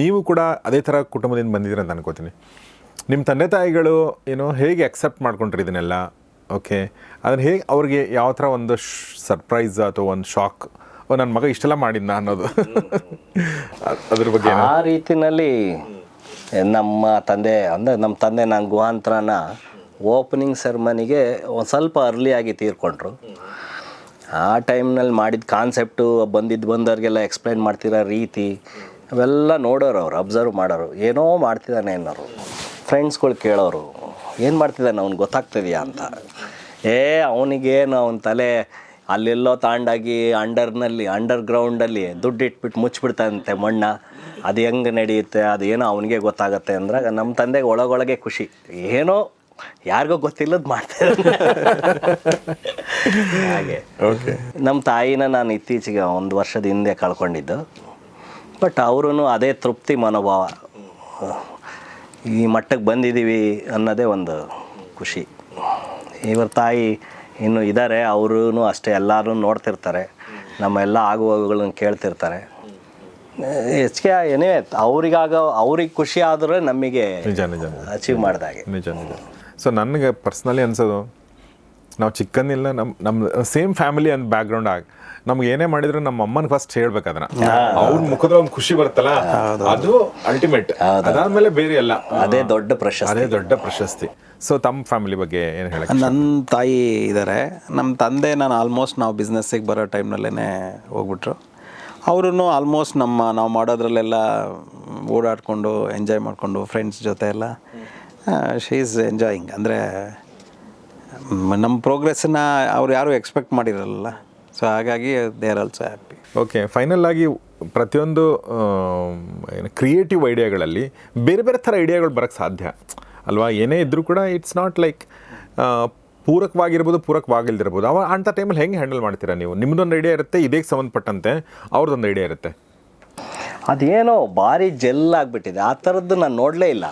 ನೀವು ಕೂಡ ಅದೇ ಥರ ಕುಟುಂಬದಿಂದ ಬಂದಿದ್ದೀರ ಅಂತ ಅನ್ಕೋತೀನಿ. ನಿಮ್ಮ ತಂದೆ ತಾಯಿಗಳು ಏನೋ ಹೇಗೆ ಅಕ್ಸೆಪ್ಟ್ ಮಾಡ್ಕೊಂಡ್ರಿ ಇದನ್ನೆಲ್ಲ? ಓಕೆ. ಅದನ್ನು ಹೇಗೆ ಅವ್ರಿಗೆ ಯಾವ ಥರ ಒಂದು ಸರ್ಪ್ರೈಸ್ ಅಥವಾ ಒಂದು ಶಾಕ್? ನನ್ನ ಮಗ ಇಷ್ಟೆಲ್ಲ ಮಾಡಿದ್ನ ಅನ್ನೋದು. ಅದ್- ಅದ್ರ ಬಗ್ಗೆ ಆ ರೀತಿನಲ್ಲಿ ನಮ್ಮ ತಂದೆ, ಅಂದರೆ ನಮ್ಮ ತಂದೆ ನನ್ನ ಗುಹಾಂತರನ ಓಪನಿಂಗ್ ಸೆರ್ಮನಿಗೆ ಒಂದು ಸ್ವಲ್ಪ ಅರ್ಲಿಯಾಗಿ ತೀರ್ಕೊಂಡ್ರು. ಆ ಟೈಮ್ನಲ್ಲಿ ಮಾಡಿದ ಕಾನ್ಸೆಪ್ಟು ಬಂದಿದ್ದು ಬಂದವ್ರಿಗೆಲ್ಲ ಎಕ್ಸ್ಪ್ಲೈನ್ ಮಾಡ್ತಿರೋ ರೀತಿ ಅವೆಲ್ಲ ನೋಡೋರು ಅವ್ರು ಅಬ್ಸರ್ವ್ ಮಾಡೋರು. ಏನೋ ಮಾಡ್ತಿದ್ದಾನೆ ಅನ್ನೋರು. ಫ್ರೆಂಡ್ಸ್ಗಳು ಕೇಳೋರು. ಏನು ಮಾಡ್ತಿದ್ದಾನೆ ಅವ್ನು ಗೊತ್ತಾಗ್ತಿದೆಯಾ ಅಂತ? ಏ ಅವನಿಗೇನು ಅವನ ತಲೆ ಅಲ್ಲೆಲ್ಲೋ ತಾಂಡಾಗಿ ಅಂಡರ್ನಲ್ಲಿ ಅಂಡರ್ ಗ್ರೌಂಡಲ್ಲಿ ದುಡ್ಡು ಇಟ್ಬಿಟ್ಟು ಮುಚ್ಚಿಬಿಡ್ತಾನಂತೆ ಮಣ್ಣ. ಅದು ಹೆಂಗೆ ನಡೆಯುತ್ತೆ ಅದು ಏನೋ ಅವನಿಗೆ ಗೊತ್ತಾಗತ್ತೆ ಅಂದಾಗ ನಮ್ಮ ತಂದೆಗೆ ಒಳಗೊಳಗೆ ಖುಷಿ. ಏನೋ ಯಾರಿಗೋ ಗೊತ್ತಿಲ್ಲದ್ ಮಾಡ್ತಾರೆ ಹಾಗೆ. ಓಕೆ. ನಮ್ಮ ತಾಯಿನ ನಾನು ಇತ್ತೀಚೆಗೆ ಒಂದು ವರ್ಷದ ಹಿಂದೆ ಕಳ್ಕೊಂಡಿದ್ದು. ಬಟ್ ಅವರು ಅದೇ ತೃಪ್ತಿ ಮನೋಭಾವ. ಈ ಮಟ್ಟಕ್ಕೆ ಬಂದಿದ್ದೀವಿ ಅನ್ನೋದೇ ಒಂದು ಖುಷಿ. ಇವ್ರ ತಾಯಿ ಇನ್ನು ಇದ್ದಾರೆ ಅವರು ಅಷ್ಟೇ ಎಲ್ಲರೂ ನೋಡ್ತಿರ್ತಾರೆ. ನಮ್ಮ ಎಲ್ಲ ಆಗುವಗಳನ್ನು ಕೇಳ್ತಿರ್ತಾರೆ. ಹೆಚ್ಚಿಗೆ ಏನೇ ಅವರಿಗಾಗ ಅವ್ರಿಗೆ ಖುಷಿ ಆದರೆ ನಮಗೆ ನಿಜ ನಿಜ ನಿಜ. ಅಚೀವ್ ಮಾಡಿದಾಗೆ ನಿಜ ನಿಜ. ಸೊ ನನಗೆ ಪರ್ಸ್ನಲಿ ಅನ್ಸೋದು ನಾವು ಚಿಕ್ಕಂದಿಲ್ಲ ನಮ್ಮ ನಮ್ಮ ಸೇಮ್ ಫ್ಯಾಮಿಲಿ ಅಂತ ಬ್ಯಾಕ್ಗ್ರೌಂಡ್ ಆಗಿ ನಮ್ಗೆ ಏನೇ ಮಾಡಿದ್ರು ನಮ್ಮ ಅಮ್ಮನ ಫಸ್ಟ್ ಹೇಳ್ಬೇಕು ಅದನ್ನ. ಅವ್ರ ಮುಖದ ಒಂದು ಖುಷಿ ಬರುತ್ತಲ್ಲ? ಅದು ಅಲ್ಟಿಮೇಟ್ ಅದಾದ್ಮೇಲೆ ಬೇರೆ ಅಲ್ಲ ಅದೇ ದೊಡ್ಡ ಪ್ರಶಸ್ತಿ. ಅದೇ ದೊಡ್ಡ ಪ್ರಶಸ್ತಿ. ಸೊ ತಮ್ಮ ಫ್ಯಾಮಿಲಿ ಬಗ್ಗೆ ಏನು ಹೇಳಕ್ಕೆ ನನ್ನ ತಾಯಿ ಇದ್ದಾರೆ ನಮ್ಮ ತಂದೆ ನಾನು ಆಲ್ಮೋಸ್ಟ್ ನಾವು ಬಿಸ್ನೆಸ್ಸಿಗೆ ಬರೋ ಟೈಮ್ನಲ್ಲೇ ಹೋಗ್ಬಿಟ್ರು. ಅವರು ಆಲ್ಮೋಸ್ಟ್ ನಮ್ಮ ನಾವು ಮಾಡೋದ್ರಲ್ಲೆಲ್ಲ ಓಡಾಡಿಕೊಂಡು ಎಂಜಾಯ್ ಮಾಡಿಕೊಂಡು ಫ್ರೆಂಡ್ಸ್ ಜೊತೆ ಎಲ್ಲ ಶೀ ಈಸ್ ಎಂಜಾಯಿಂಗ್ ಅಂದರೆ ನಮ್ಮ ಪ್ರೋಗ್ರೆಸ್ಸನ್ನು ಅವ್ರು ಯಾರೂ ಎಕ್ಸ್ಪೆಕ್ಟ್ ಮಾಡಿರಲ್ಲ. ಸೊ ಹಾಗಾಗಿ they are also happy okay final ಆಗಿ ಪ್ರತಿಯೊಂದು ಕ್ರಿಯೇಟಿವ್ ಐಡಿಯಾಗಳಲ್ಲಿ ಬೇರೆ ಬೇರೆ ಥರ ಐಡಿಯಾಗಳು ಬರೋಕ್ಕೆ ಸಾಧ್ಯ. ಅಲ್ವಾ? ಏನೇ ಇದ್ದರೂ ಕೂಡ ಇಟ್ಸ್ ನಾಟ್ ಲೈಕ್ ಪೂರಕವಾಗಿರ್ಬೋದು ಪೂರಕವಾಗಿಲ್ದಿರ್ಬೋದು. ಅವ ಅಂಥ ಟೈಮಲ್ಲಿ ಹೆಂಗೆ ಹ್ಯಾಂಡಲ್ ಮಾಡ್ತೀರಾ ನೀವು? ನಿಮ್ಮದೊಂದು ಐಡಿಯಾ ಇರುತ್ತೆ ಇದಕ್ಕೆ ಸಂಬಂಧಪಟ್ಟಂತೆ ಅವ್ರದ್ದೊಂದು ಐಡಿಯಾ ಇರುತ್ತೆ. ಅದೇನೋ ಭಾರಿ ಜೆಲ್ ಆಗಿಬಿಟ್ಟಿದೆ. ಆ ಥರದ್ದು ನಾನು ನೋಡಲೇ ಇಲ್ಲ.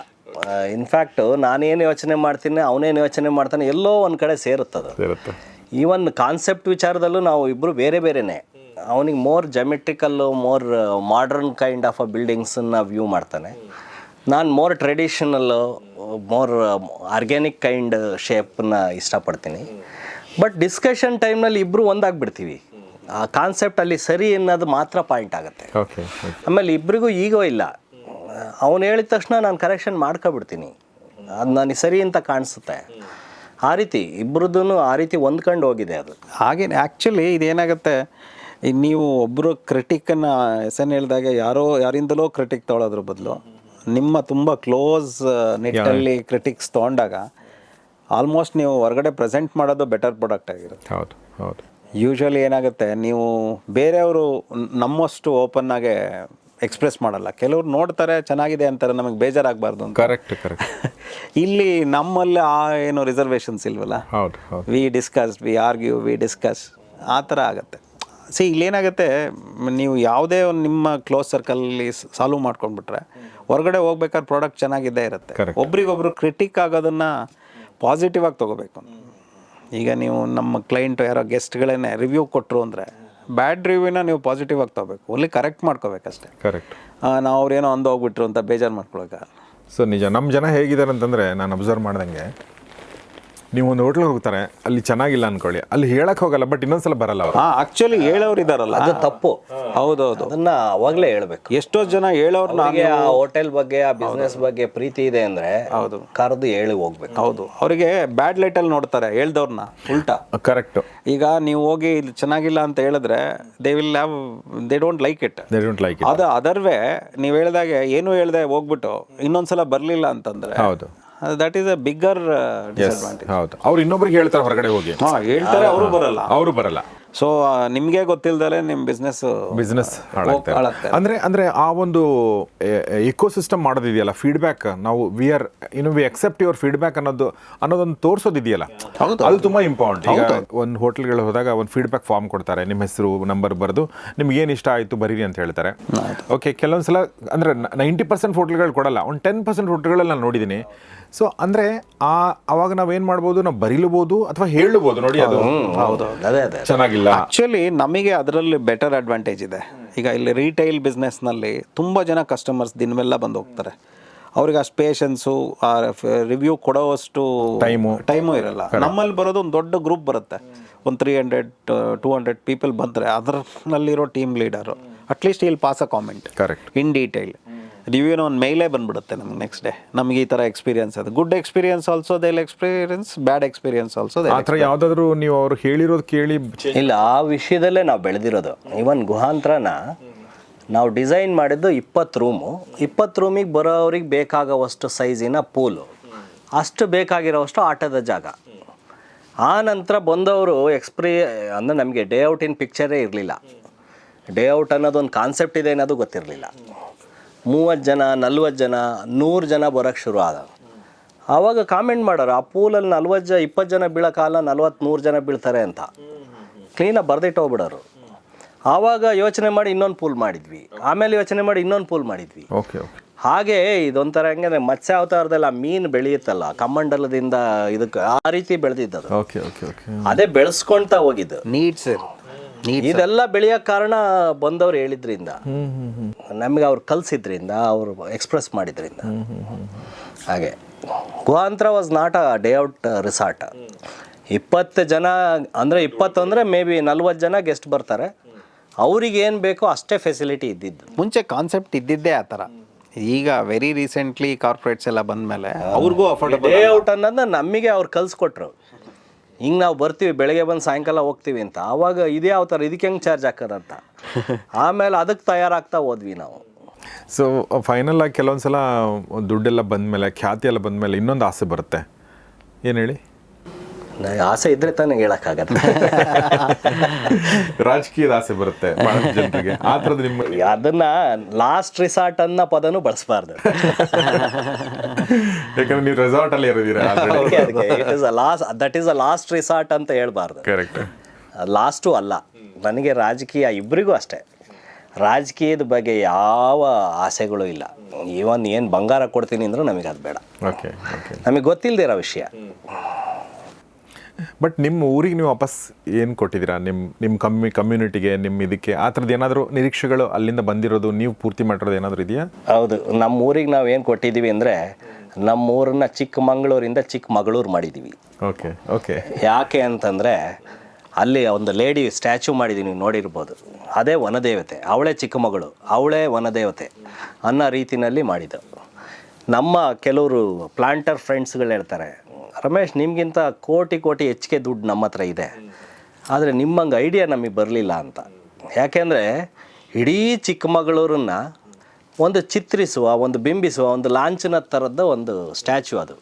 ಇನ್ಫ್ಯಾಕ್ಟು ನಾನೇನು ಯೋಚನೆ ಮಾಡ್ತೀನಿ ಅವನೇನು ಯೋಚನೆ ಮಾಡ್ತಾನೆ ಎಲ್ಲೋ ಒಂದು ಕಡೆ ಸೇರುತ್ತದು. ಇರುತ್ತೆ ಈವನ್ ಕಾನ್ಸೆಪ್ಟ್ ವಿಚಾರದಲ್ಲೂ ನಾವು ಇಬ್ಬರು ಬೇರೆ ಬೇರೆನೇ. ಅವನಿಗೆ more geometrical more modern kind of a ಬಿಲ್ಡಿಂಗ್ಸನ್ನ view ಮಾಡ್ತಾನೆ. ನಾನು more traditional more organic kind ಶೇಪ್ನ ಇಷ್ಟಪಡ್ತೀನಿ. ಬಟ್ ಡಿಸ್ಕಷನ್ ಟೈಮ್ನಲ್ಲಿ ಇಬ್ಬರು ಒಂದಾಗ್ಬಿಡ್ತೀವಿ. ಆ ಕಾನ್ಸೆಪ್ಟ್ ಅಲ್ಲಿ ಸರಿ ಅನ್ನೋದು ಮಾತ್ರ ಪಾಯಿಂಟ್ ಆಗುತ್ತೆ. ಓಕೆ ಆಮೇಲೆ ಇಬ್ಬರಿಗೂ ಈಗೋ ಇಲ್ಲ. ಅವನು ಹೇಳಿದ ತಕ್ಷಣ ನಾನು ಕರೆಕ್ಷನ್ ಮಾಡ್ಕೊಬಿಡ್ತೀನಿ. ಅದು ನನಗೆ ಸರಿ ಅಂತ ಕಾಣಿಸುತ್ತೆ. ಆ ರೀತಿ ಇಬ್ಬರದ್ದು ಆ ರೀತಿ ಹೊಂದ್ಕೊಂಡು ಹೋಗಿದೆ ಅದು. ಹಾಗೆ ಆ್ಯಕ್ಚುಲಿ ಇದೇನಾಗುತ್ತೆ ಈ ನೀವು ಒಬ್ಬರು ಕ್ರಿಟಿಕನ್ನು ಹೆಸರು ಹೇಳಿದಾಗ ಯಾರೋ ಯಾರಿಂದಲೋ ಕ್ರಿಟಿಕ್ ತೊಗೊಳೋದ್ರ ಬದಲು ನಿಮ್ಮ ತುಂಬ ಕ್ಲೋಸ್ ನಿಟ್ಟಲ್ಲಿ ಕ್ರಿಟಿಕ್ಸ್ ತೊಗೊಂಡಾಗ ಆಲ್ಮೋಸ್ಟ್ ನೀವು ಹೊರಗಡೆ ಪ್ರೆಸೆಂಟ್ ಮಾಡೋದು ಬೆಟರ್ ಪ್ರಾಡಕ್ಟ್ ಆಗಿರುತ್ತೆ. ಹೌದು ಹೌದು. ಯೂಶ್ವಲಿ ಏನಾಗುತ್ತೆ ನೀವು ಬೇರೆಯವರು ನಮ್ಮಷ್ಟು ಓಪನ್ ಆಗಿ ಎಕ್ಸ್ಪ್ರೆಸ್ ಮಾಡಲ್ಲ. ಕೆಲವ್ರು ನೋಡ್ತಾರೆ ಚೆನ್ನಾಗಿದೆ ಅಂತಾರೆ ನಮಗೆ ಬೇಜಾರಾಗಬಾರ್ದು ಅಂತ. ಕರೆಕ್ಟ್ ಕರೆಕ್ಟ್ ಇಲ್ಲಿ ನಮ್ಮಲ್ಲಿ ಆ ಏನು ರಿಸರ್ವೇಷನ್ಸ್ ಇಲ್ವಲ್ಲ? ಹೌದು ಹೌದು. We discuss we argue we discuss ಆ ಥರ ಆಗುತ್ತೆ. ಸಿ ಇಲ್ಲೇನಾಗುತ್ತೆ ನೀವು ಯಾವುದೇ ಒಂದು ನಿಮ್ಮ ಕ್ಲೋಸ್ ಸರ್ಕಲಲ್ಲಿ ಸಾಲ್ವ್ ಮಾಡ್ಕೊಂಡ್ಬಿಟ್ರೆ ಹೊರಗಡೆ ಹೋಗ್ಬೇಕಾದ್ರೆ ಪ್ರಾಡಕ್ಟ್ ಚೆನ್ನಾಗಿದ್ದೇ ಇರುತ್ತೆ. ಒಬ್ರಿಗೊಬ್ರು ಕ್ರಿಟಿಕ್ ಆಗೋದನ್ನು ಪಾಸಿಟಿವ್ ಆಗಿ ತೊಗೋಬೇಕು. ಈಗ ನೀವು ನಮ್ಮ ಕ್ಲೈಂಟ್ ಯಾರೋ ಗೆಸ್ಟ್ಗಳೇನೆ ರಿವ್ಯೂ ಕೊಟ್ಟರು ಅಂದರೆ ಬ್ಯಾಡ್ ರಿವ್ಯೂನ ನೀವು ಪಾಸಿಟಿವ್ ಆಗಿ ತಗೋಬೇಕು. ಓನ್ಲಿ ಕರೆಕ್ಟ್ ಮಾಡ್ಕೋಬೇಕಷ್ಟೇ ಕರೆಕ್ಟ್ ನಾವು ಅವ್ರೇನೋ ಅಂದು ಹೋಗ್ಬಿಟ್ರು ಅಂತ ಬೇಜಾರು ಮಾಡ್ಕೊಳಕ ಸೊ ನಿಜ ನಮ್ಮ ಜನ ಹೇಗಿದ್ದಾರೆ ಅಂತಂದರೆ ನಾನು ಅಬ್ಸರ್ವ್ ಮಾಡ್ದಂಗೆ ನೀವು ಒಂದು ಹೋಟ್ಲಿಗೆ ಹೋಗ್ತಾರೆ ಅಲ್ಲಿ ಚೆನ್ನಾಗಿಲ್ಲ ಅನ್ಕೊಳ್ಳಿ. ಅಲ್ಲಿ ಹೇಳಕ್ ಹೋಗಲ್ಲ ಬಟ್ ಇನ್ನೊಂದ್ಸಲ ಬರಲ್ಲ ಅವ್ರು. ಹಾ ಆಕ್ಚುಲಿ ಹೇಳೋರು ಇದಾರಲ್ಲ. ಅದು ತಪ್ಪು. ಹೌದೌದು. ಅದನ್ನ ಅವಾಗಲೇ ಹೇಳ್ಬೇಕು. ಎಷ್ಟೋ ಜನ ಹೇಳೋರ್ನ ಅವ್ರಿಗೆ ಆ ಹೋಟೆಲ್ ಬಗ್ಗೆ ಆ ಬಿಸ್ನೆಸ್ ಬಗ್ಗೆ ಪ್ರೀತಿ ಇದೆ ಅಂದ್ರೆ ಹೌದು. ಕರೆದು ಹೇಳಿ ಹೋಗ್ಬೇಕು. ಹೌದು. ಅವರಿಗೆ ಬ್ಯಾಡ್ ಲೈಟಲ್ಲಿ ನೋಡ್ತಾರೆ ಹೇಳ್ದವ್ರನ್ನ ಉಲ್ಟಾ. ಕರೆಕ್ಟ್ ಈಗ ನೀವು ಹೋಗಿ ಇಲ್ಲಿ ಚೆನ್ನಾಗಿಲ್ಲ ಅಂತ ಹೇಳಿದ್ರೆ they will have they don't like it they don't like ಅದು ಅದರ್ವೇ ನೀವು ಹೇಳ್ದಾಗೆ ಏನು ಹೇಳ್ದೆ ಹೋಗ್ಬಿಟ್ಟು ಇನ್ನೊಂದ್ಸಲ ಬರಲಿಲ್ಲ ಅಂತಂದ್ರೆ ಹೌದು. That is a bigger disadvantage ಹೌದು. ಅವ್ರು ಇನ್ನೊಬ್ರಿಗೆ ಹೇಳ್ತಾರೆ ಹೊರಗಡೆ ಹೋಗಿ ಹಾಂ ಹೇಳ್ತಾರೆ ಅವರು ಬರಲ್ಲ. ಅವರು ಬರಲ್ಲ. ಸೊ ನಿಮಗೆ ಗೊತ್ತಿಲ್ಲದಲೇ ನಿಮ್ಮ ಬಿಸ್ನೆಸ್ ಬಿಸ್ನೆಸ್ ಅಂದರೆ ಅಂದರೆ ಆ ಒಂದು ಇಕೋ ಸಿಸ್ಟಮ್ ಮಾಡೋದಿದೆಯಲ್ಲ ಫೀಡ್ಬ್ಯಾಕ್ ನಾವು ವಿ ಆರ್ ಇನ್ನು ವಿ ಅಕ್ಸೆಪ್ಟ್ ಯುವರ್ ಫೀಡ್ಬ್ಯಾಕ್ ಅನ್ನೋದು ಅನ್ನೋದೊಂದು ತೋರಿಸೋದಿದೆಯಲ್ಲ? ಅದು ತುಂಬ ಇಂಪಾರ್ಟೆಂಟ್ ಈಗ ಒಂದು ಹೋಟೆಲ್ಗಳು ಹೋದಾಗ ಒಂದು ಫೀಡ್ಬ್ಯಾಕ್ ಫಾರ್ಮ್ ಕೊಡ್ತಾರೆ ನಿಮ್ಮ ಹೆಸರು ನಂಬರ್ ಬರೆದು ನಿಮ್ಗೆ ಏನು ಇಷ್ಟ ಆಯಿತು ಬರೀರಿ ಅಂತ ಹೇಳ್ತಾರೆ. ಓಕೆ ಕೆಲವೊಂದ್ಸಲ ಅಂದರೆ ನೈಂಟಿ ಪರ್ಸೆಂಟ್ ಹೋಟ್ಲ್ಗಳು ಕೊಡಲ್ಲ ಒಂದು ಟೆನ್ ಪರ್ಸೆಂಟ್ ಹೋಟೆಲ್ಗಳಲ್ಲಿ ನಾನು ನೋಡಿದ್ದೀನಿ. ಸೊ ಅಂದರೆ ಆ ಅವಾಗ ನಾವೇನು ಮಾಡ್ಬೋದು ನಾವು ಬರೀಲಬಹುದು ಅಥವಾ ಹೇಳಬಹುದು ನೋಡಿ ಅದು. ಹೌದು ಆಕ್ಚುಲಿ ನಮಗೆ ಅದರಲ್ಲಿ ಬೆಟರ್ ಅಡ್ವಾಂಟೇಜ್ ಇದೆ. ಈಗ ಇಲ್ಲಿ ರೀಟೈಲ್ ಬಿಸ್ನೆಸ್ನಲ್ಲಿ ತುಂಬ ಜನ ಕಸ್ಟಮರ್ಸ್ ದಿನವೆಲ್ಲ ಬಂದು ಹೋಗ್ತಾರೆ. ಅವ್ರಿಗೆ ಅಷ್ಟು ಪೇಷನ್ಸು ರಿವ್ಯೂ ಕೊಡೋವಷ್ಟು ಟೈಮು ಟೈಮು ಇರಲ್ಲ. ನಮ್ಮಲ್ಲಿ ಬರೋದು ಒಂದು ದೊಡ್ಡ ಗ್ರೂಪ್ ಬರುತ್ತೆ. ಒಂದು three hundred two hundred people ಬಂದರೆ ಅದರಲ್ಲಿರೋ ಟೀಮ್ ಲೀಡರು ಅಟ್ಲೀಸ್ಟ್ ಇಲ್ಲಿ pass a comment correct in detail ರಿವ್ಯೂನ ಒಂದು ಮೇಲೇ ಬಂದ್ಬಿಡುತ್ತೆ ನಮ್ಗೆ ನೆಕ್ಸ್ಟ್ ಡೇ ನಮಗೆ ಈ ಥರ ಎಕ್ಸ್ಪೀರಿಯನ್ಸ್ ಅದು. Good experience also they'll experience bad experience also ಆ ಥರ ಯಾವುದಾದ್ರು ನೀವು ಅವ್ರು ಹೇಳಿರೋದು ಕೇಳಿ ಇಲ್ಲ ಆ ವಿಷಯದಲ್ಲೇ ನಾವು ಬೆಳೆದಿರೋದು. ಇವನ್ ಗುಹಾಂತರನ ನಾವು ಡಿಸೈನ್ ಮಾಡಿದ್ದು ಇಪ್ಪತ್ತು ರೂಮು ಇಪ್ಪತ್ತು ರೂಮಿಗೆ ಬರೋವ್ರಿಗೆ ಬೇಕಾಗುವಷ್ಟು ಸೈಜಿನ ಪೂಲು ಅಷ್ಟು ಬೇಕಾಗಿರೋವಷ್ಟು ಆಟದ ಜಾಗ. ಆ ನಂತರ ಬಂದವರು ಎಕ್ಸ್ಪ್ರಿ ಅಂದರೆ ನಮಗೆ ಡೇ ಔಟಿನ ಪಿಕ್ಚರೇ ಇರಲಿಲ್ಲ. ಡೇ ಔಟ್ ಅನ್ನೋದೊಂದು ಕಾನ್ಸೆಪ್ಟ್ ಇದೆ ಅನ್ನೋದು ಗೊತ್ತಿರಲಿಲ್ಲ. ಮೂವತ್ತು ಜನ ನಲ್ವತ್ತು ಜನ ನೂರು ಜನ ಬರೋಕ್ಕೆ ಶುರು ಆದ ಆವಾಗ ಕಾಮೆಂಟ್ ಮಾಡೋರು ಆ ಪೂಲಲ್ಲಿ ನಲ್ವತ್ತು ಜ ಇಪ್ಪತ್ತು ಜನ ಬೀಳೋಕಾಲ ನಲ್ವತ್ತು ನೂರು ಜನ ಬೀಳ್ತಾರೆ ಅಂತ. ಕ್ಲೀನಾಗಿ ಬರ್ದಿಟ್ಟು ಹೋಗ್ಬಿಡೋರು. ಆವಾಗ ಯೋಚನೆ ಮಾಡಿ ಇನ್ನೊಂದು ಪೂಲ್ ಮಾಡಿದ್ವಿ. ಆಮೇಲೆ ಯೋಚನೆ ಮಾಡಿ ಇನ್ನೊಂದು ಪೂಲ್ ಮಾಡಿದ್ವಿ. ಓಕೆ ಓಕೆ ಹಾಗೆ ಇದೊಂಥರ ಹೆಂಗಂದ್ರೆ ಮತ್ಸ್ಯ ಅವತಾರದಲ್ಲ ಆ ಮೀನು ಬೆಳೆಯುತ್ತಲ್ಲ ಕಮಂಡಲದಿಂದ ಇದಕ್ಕೆ ಆ ರೀತಿ ಬೆಳೆದಿದ್ದದು. ಓಕೆ ಓಕೆ ಓಕೆ ಅದೇ ಬೆಳೆಸ್ಕೊಳ್ತಾ ಹೋಗಿದ್ದು. ನೀಡ್ಸ್ ನೀಡ್ ಇದೆಲ್ಲ ಬೆಳೆಯೋ ಕಾರಣ ಬಂದವ್ರು ಹೇಳಿದ್ರಿಂದ. ನಮಗೆ ಅವ್ರು ಕಲಿಸಿದ್ರಿಂದ ಅವರು ಎಕ್ಸ್ಪ್ರೆಸ್ ಮಾಡಿದ್ರಿಂದ. ಹಾಗೆ. Guhantara was not a day out resort ಇಪ್ಪತ್ತು ಜನ ಅಂದರೆ ಇಪ್ಪತ್ತು ಅಂದರೆ ಮೇ ಬಿ ನಲ್ವತ್ತು ಜನ ಗೆಸ್ಟ್ ಬರ್ತಾರೆ. ಅವ್ರಿಗೆ ಏನು ಬೇಕೋ ಅಷ್ಟೇ ಫೆಸಿಲಿಟಿ ಇದ್ದಿದ್ದು. ಮುಂಚೆ ಕಾನ್ಸೆಪ್ಟ್ ಇದ್ದಿದ್ದೇ ಆ ಥರ. ಈಗ ವೆರಿ ರೀಸೆಂಟ್ಲಿ ಕಾರ್ಪೊರೇಟ್ಸ್ ಎಲ್ಲ ಬಂದಮೇಲೆ ಅವ್ರಿಗೂ ಅಫೋರ್ಡಬಲ್ ಡೇ ಔಟ್ ಅನ್ನೋದನ್ನ ನಮಗೆ ಅವ್ರು ಕಲ್ಸ್ಕೊಟ್ರು. ಹಿಂಗೆ ನಾವು ಬರ್ತೀವಿ ಬೆಳಗ್ಗೆ ಬಂದು ಸಾಯಂಕಾಲ ಹೋಗ್ತೀವಿ ಅಂತ. ಆವಾಗ ಇದೇ ಯಾವ ಥರ ಇದಕ್ಕೆ ಹೆಂಗೆ ಚಾರ್ಜ್ ಹಾಕೋದಂತ. ಆಮೇಲೆ ಅದಕ್ಕೆ ತಯಾರಾಗ್ತಾ ಹೋದ್ವಿ ನಾವು. ಸೊ ಫೈನಲ್ ಆಗಿ ಕೆಲವೊಂದ್ಸಲ ದುಡ್ಡೆಲ್ಲ ಬಂದಮೇಲೆ ಖ್ಯಾತಿ ಎಲ್ಲ ಬಂದಮೇಲೆ ಇನ್ನೊಂದು ಆಸೆ ಬರುತ್ತೆ. ಏನು ಹೇಳಿ? ಆಸೆ ಇದ್ರೆ ತಾನೇ ಹೇಳಕ್ಕಾಗತ್ತೆ. ರಾಜಕೀಯದ ಆಸೆ ಬರುತ್ತೆ ಜನರಿಗೆ. ಆ ಥರದ್ದು ನಿಮ್ಮ ಅದನ್ನ ಲಾಸ್ಟ್ ರಿಸಾರ್ಟ್ ಅನ್ನ ಪದನು ಬಳಸಬಾರ್ದು. ಯಾಕಂದ್ರೆ ನೀವು ರೆಸಾರ್ಟ್ ಅಲ್ಲಿ ಇರೋದಿರ it is a last that is a last resort ಅಂತ ಹೇಳ್ಬಾರ್ದು. ಕರೆಕ್ಟ್ ಲಾಸ್ಟು ಅಲ್ಲ. ನನಗೆ ರಾಜಕೀಯ ಇಬ್ಬರಿಗೂ ಅಷ್ಟೇ. ರಾಜಕೀಯದ ಬಗ್ಗೆ ಯಾವ ಆಸೆಗಳು ಇಲ್ಲ. ಇವನ್ ಏನು ಬಂಗಾರ ಕೊಡ್ತೀನಿ ಅಂದ್ರೂ ನಮಗೆ ಅದು ಬೇಡ. ಓಕೆ ಓಕೆ ನಮಗೆ ಗೊತ್ತಿಲ್ಲದಿರೋ ವಿಷಯ. ಬಟ್ ನಿಮ್ಮ ಊರಿಗೆ ನೀವು ವಾಪಸ್ ಏನು ಕೊಟ್ಟಿದ್ದೀರಾ? ನಿಮ್ಮ ನಿಮ್ಮ ಕಮ್ಮಿ ಕಮ್ಯುನಿಟಿಗೆ ನಿಮ್ಮ ಇದಕ್ಕೆ ಆ ಥರದ್ದು ಏನಾದರೂ ನಿರೀಕ್ಷೆಗಳು ಅಲ್ಲಿಂದ ಬಂದಿರೋದು ನೀವು ಪೂರ್ತಿ ಮಾಡಿರೋದು ಏನಾದರೂ ಇದೆಯಾ? ಹೌದು. ನಮ್ಮ ಊರಿಗೆ ನಾವು ಏನು ಕೊಟ್ಟಿದ್ದೀವಿ ಅಂದರೆ ನಮ್ಮ ಊರನ್ನ ಚಿಕ್ಕಮಗಳೂರಿಂದ ಚಿಕ್ಕಮಗಳೂರು ಮಾಡಿದ್ದೀವಿ. ಓಕೆ ಓಕೆ ಯಾಕೆ ಅಂತಂದರೆ ಅಲ್ಲಿ ಒಂದು ಲೇಡಿ ಸ್ಟ್ಯಾಚ್ಯೂ ಮಾಡಿದ್ದೀನಿ ನೀವು ನೋಡಿರ್ಬೋದು. ಅದೇ ವನದೇವತೆ ಅವಳೇ ಚಿಕ್ಕಮಗಳು ಅವಳೇ ವನದೇವತೆ ಅನ್ನೋ ರೀತಿಯಲ್ಲಿ ಮಾಡಿದ್ದು. ನಮ್ಮ ಕೆಲವರು ಪ್ಲಾಂಟರ್ ಫ್ರೆಂಡ್ಸ್ಗಳು ಹೇಳ್ತಾರೆ ರಮೇಶ್ ನಿಮಗಿಂತ ಕೋಟಿ ಕೋಟಿ ಹೆಚ್ಚಿಗೆ ದುಡ್ಡು ನಮ್ಮ ಹತ್ರ ಇದೆ. ಆದರೆ ನಿಮ್ಮಂಗೆ ಐಡಿಯಾ ನಮಗೆ ಬರಲಿಲ್ಲ ಅಂತ. ಯಾಕೆಂದರೆ ಇಡೀ ಚಿಕ್ಕಮಗಳೂರನ್ನ ಒಂದು ಚಿತ್ರಿಸುವ ಒಂದು ಬಿಂಬಿಸುವ ಒಂದು ಲಾಂಛನ ಥರದ ಒಂದು ಸ್ಟ್ಯಾಚ್ಯೂ ಅದು.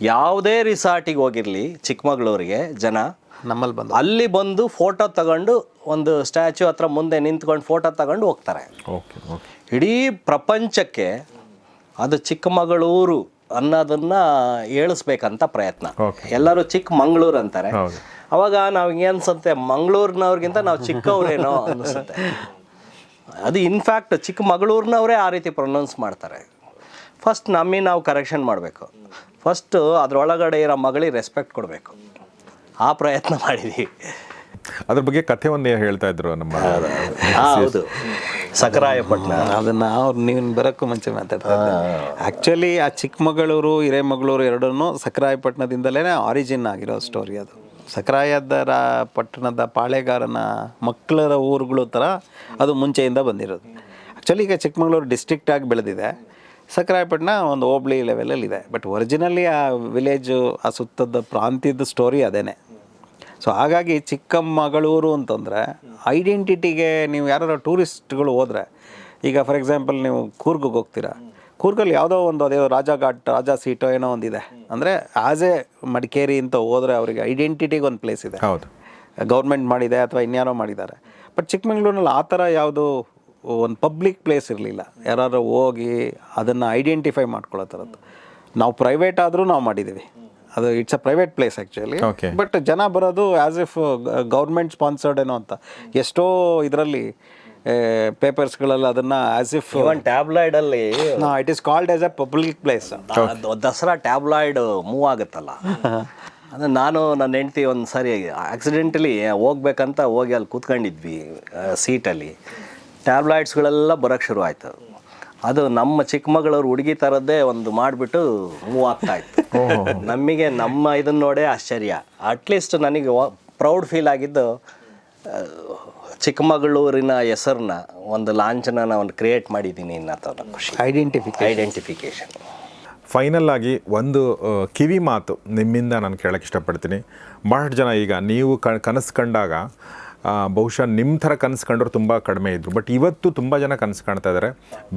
ಯಾವುದೇ ರಿಸಾರ್ಟಿಗೆ ಹೋಗಿರಲಿ ಚಿಕ್ಕಮಗಳೂರಿಗೆ ಜನ ನಮ್ಮಲ್ಲಿ ಬಂದು. ಅಲ್ಲಿ ಬಂದು ಫೋಟೋ ತಗೊಂಡು ಒಂದು ಸ್ಟ್ಯಾಚು ಹತ್ರ ಮುಂದೆ ನಿಂತ್ಕೊಂಡು ಫೋಟೋ ತಗೊಂಡು ಹೋಗ್ತಾರೆ. Okay okay. ಇಡೀ ಪ್ರಪಂಚಕ್ಕೆ ಅದು ಚಿಕ್ಕಮಗಳೂರು ಅನ್ನೋದನ್ನ ಹೇಳಿಸ್ಬೇಕಂತ ಪ್ರಯತ್ನ. ಎಲ್ಲರೂ ಚಿಕ್ಕ ಮಂಗಳೂರು ಅಂತಾರೆ. ಅವಾಗ ನಾವು ಏನ್ಸಂತೆ ಅನ್ಸುತ್ತೆ ಮಂಗಳೂರಿನವ್ರಿಗಿಂತ ನಾವು ಚಿಕ್ಕವ್ರೇನೋ ಅನಿಸುತ್ತೆ. ಅದು ಇನ್ಫ್ಯಾಕ್ಟ್ ಚಿಕ್ಕ ಮಗಳೂರಿನವರೇ ಆ ರೀತಿ ಪ್ರೊನೌನ್ಸ್ ಮಾಡ್ತಾರೆ. ಫಸ್ಟ್ ನಮ್ಮಿ ನಾವು ಕರೆಕ್ಷನ್ ಮಾಡಬೇಕು. ಫಸ್ಟು ಅದರೊಳಗಡೆ ಇರೋ ಮಗಳಿಗೆ ರೆಸ್ಪೆಕ್ಟ್ ಕೊಡಬೇಕು. ಆ ಪ್ರಯತ್ನ ಮಾಡಿದ್ವಿ. ಅದ್ರ ಬಗ್ಗೆ ಕಥೆ ಒಂದೇ ಹೇಳ್ತಾ ಇದ್ರು ನಮ್ಮ ಹೌದು. ಸಕರಾಯಪಟ್ಟಣ ಅದನ್ನ ಅವ್ರು ನೀವು ಬರೋಕ್ಕೂ ಮುಂಚೆ ಮಾತಾಡ್ತಾರೆ ಆ್ಯಕ್ಚುಲಿ ಆ ಚಿಕ್ಕಮಗಳೂರು ಹಿರೇಮಗಳೂರು ಎರಡನ್ನೂ ಸಕರಾಯಪಟ್ಟಣದಿಂದಲೇ ಆರಿಜಿನ್ ಆಗಿರೋ ಸ್ಟೋರಿ ಅದು. ಸಕರಾಯದ ಪಟ್ಟಣದ ಪಾಳೆಗಾರನ ಮಕ್ಕಳರ ಊರುಗಳು ಥರ ಅದು ಮುಂಚೆಯಿಂದ ಬಂದಿರೋದು. ಆ್ಯಕ್ಚುಲಿ ಈಗ ಚಿಕ್ಕಮಗಳೂರು ಡಿಸ್ಟ್ರಿಕ್ಟಾಗಿ ಬೆಳೆದಿದೆ. ಸಕರಾಯಪಟ್ಟಣ ಒಂದು ಹೋಬಳಿ ಲೆವೆಲಲ್ಲಿ ಇದೆ ಬಟ್ ಒರಿಜಿನಲಿ ಆ ವಿಲೇಜು ಆ ಸುತ್ತದ ಪ್ರಾಂತ್ಯದ ಸ್ಟೋರಿ ಅದೇನೆ. ಸೊ ಹಾಗಾಗಿ ಚಿಕ್ಕಮಗಳೂರು ಅಂತಂದರೆ ಐಡೆಂಟಿಟಿಗೆ ನೀವು ಯಾರು ಟೂರಿಸ್ಟ್ಗಳು ಹೋದರೆ ಈಗ ಫಾರ್ ಎಕ್ಸಾಂಪಲ್ ನೀವು ಕೂರ್ಗಿಗೆ ಹೋಗ್ತೀರಾ ಕೂರ್ಗಲ್ಲಿ ಯಾವುದೋ ಒಂದು ಅದೇ ರಾಜಾ ಘಾಟ್ ರಾಜ ಸೀಟೋ ಏನೋ ಒಂದಿದೆ. ಅಂದರೆ ಆಸ್ ಎ ಮಡಿಕೇರಿ ಅಂತ ಹೋದರೆ ಅವರಿಗೆ ಐಡೆಂಟಿಟಿಗೆ ಒಂದು ಪ್ಲೇಸ್ ಇದೆ. ಹೌದು. ಗೌರ್ಮೆಂಟ್ ಮಾಡಿದೆ ಅಥವಾ ಇನ್ಯಾರೋ ಮಾಡಿದ್ದಾರೆ. ಬಟ್ ಚಿಕ್ಕಮಂಗ್ಳೂರಿನಲ್ಲಿ ಆ ಥರ ಯಾವುದು ಒಂದು ಪಬ್ಲಿಕ್ ಪ್ಲೇಸ್ ಇರಲಿಲ್ಲ. ಯಾರು ಹೋಗಿ ಅದನ್ನು ಐಡೆಂಟಿಫೈ ಮಾಡ್ಕೊಳ್ಳೋ ಥರದ್ದು. ನಾವು ಪ್ರೈವೇಟ್ ಆದರೂ ನಾವು ಮಾಡಿದ್ದೀವಿ. ಅದು it's a private place actually. But ಜನ ಬರೋದು ಆ್ಯಸ್ ಇಫ್ ಗೌರ್ಮೆಂಟ್ ಸ್ಪಾನ್ಸರ್ಡ್ ಏನೋ ಅಂತ. ಎಷ್ಟೋ ಇದರಲ್ಲಿ ಪೇಪರ್ಸ್ಗಳಲ್ಲಿ ಅದನ್ನು ಆಸ್ ಇಫ್ ಇವನ್ ಟ್ಯಾಬ್ಲಾಯ್ಡ್ ಅಲ್ಲಿ it is called as a public place the- Dasara tabloid move ಆಗುತ್ತಲ್ಲ. ಅಂದ್ರೆ ನಾನು ನನ್ನ ಹೆಂಡ್ತಿ ಒಂದು ಸರಿ ಆಕ್ಸಿಡೆಂಟಲಿ ಹೋಗ್ಬೇಕಂತ ಹೋಗಿ ಅಲ್ಲಿ ಕೂತ್ಕೊಂಡಿದ್ವಿ ಸೀಟಲ್ಲಿ ಟ್ಯಾಬ್ಲಾಯ್ಡ್ಸ್ಗಳೆಲ್ಲ ಬರೋಕ್ಕೆ ಶುರು ಆಯಿತು. ಅದು ನಮ್ಮ ಚಿಕ್ಕಮಗಳೂರು ಹುಡುಗಿ ಥರದ್ದೇ ಒಂದು ಮಾಡಿಬಿಟ್ಟು ಮೂವ್ ಆಗ್ತಾ ಇತ್ತು. ನಮಗೆ ನಮ್ಮ ಇದನ್ನ ನೋಡೇ ಆಶ್ಚರ್ಯ. ಅಟ್ಲೀಸ್ಟ್ ನನಗೆ ಪ್ರೌಡ್ ಫೀಲ್ ಆಗಿದ್ದು ಚಿಕ್ಕಮಗಳೂರಿನ ಹೆಸರನ್ನ ಒಂದು ಲಾಂಛನ ಒಂದು ಕ್ರಿಯೇಟ್ ಮಾಡಿದ್ದೀನಿ ಅನ್ನೋ ಖುಷಿ. ಐಡೆಂಟಿಫಿಕೇಶನ್ ಐಡೆಂಟಿಫಿಕೇಶನ್ ಫೈನಲ್ ಆಗಿ ಒಂದು ಕಿವಿ ಮಾತು ನಿಮ್ಮಿಂದ ನಾನು ಕೇಳಕ್ಕೆ ಇಷ್ಟಪಡ್ತೀನಿ. ಬಹಳಷ್ಟು ಜನ ಈಗ ನೀವು ಕನಸು ಕಂಡಾಗ ಬಹುಶಃ ನಿಮ್ಮ ಥರ ಕನಸು ಕಂಡ್ರು ತುಂಬ ಕಡಿಮೆ ಇದ್ದರು ಬಟ್ ಇವತ್ತು ತುಂಬ ಜನ ಕನಸು ಕಾಣ್ತಾ ಇದ್ದಾರೆ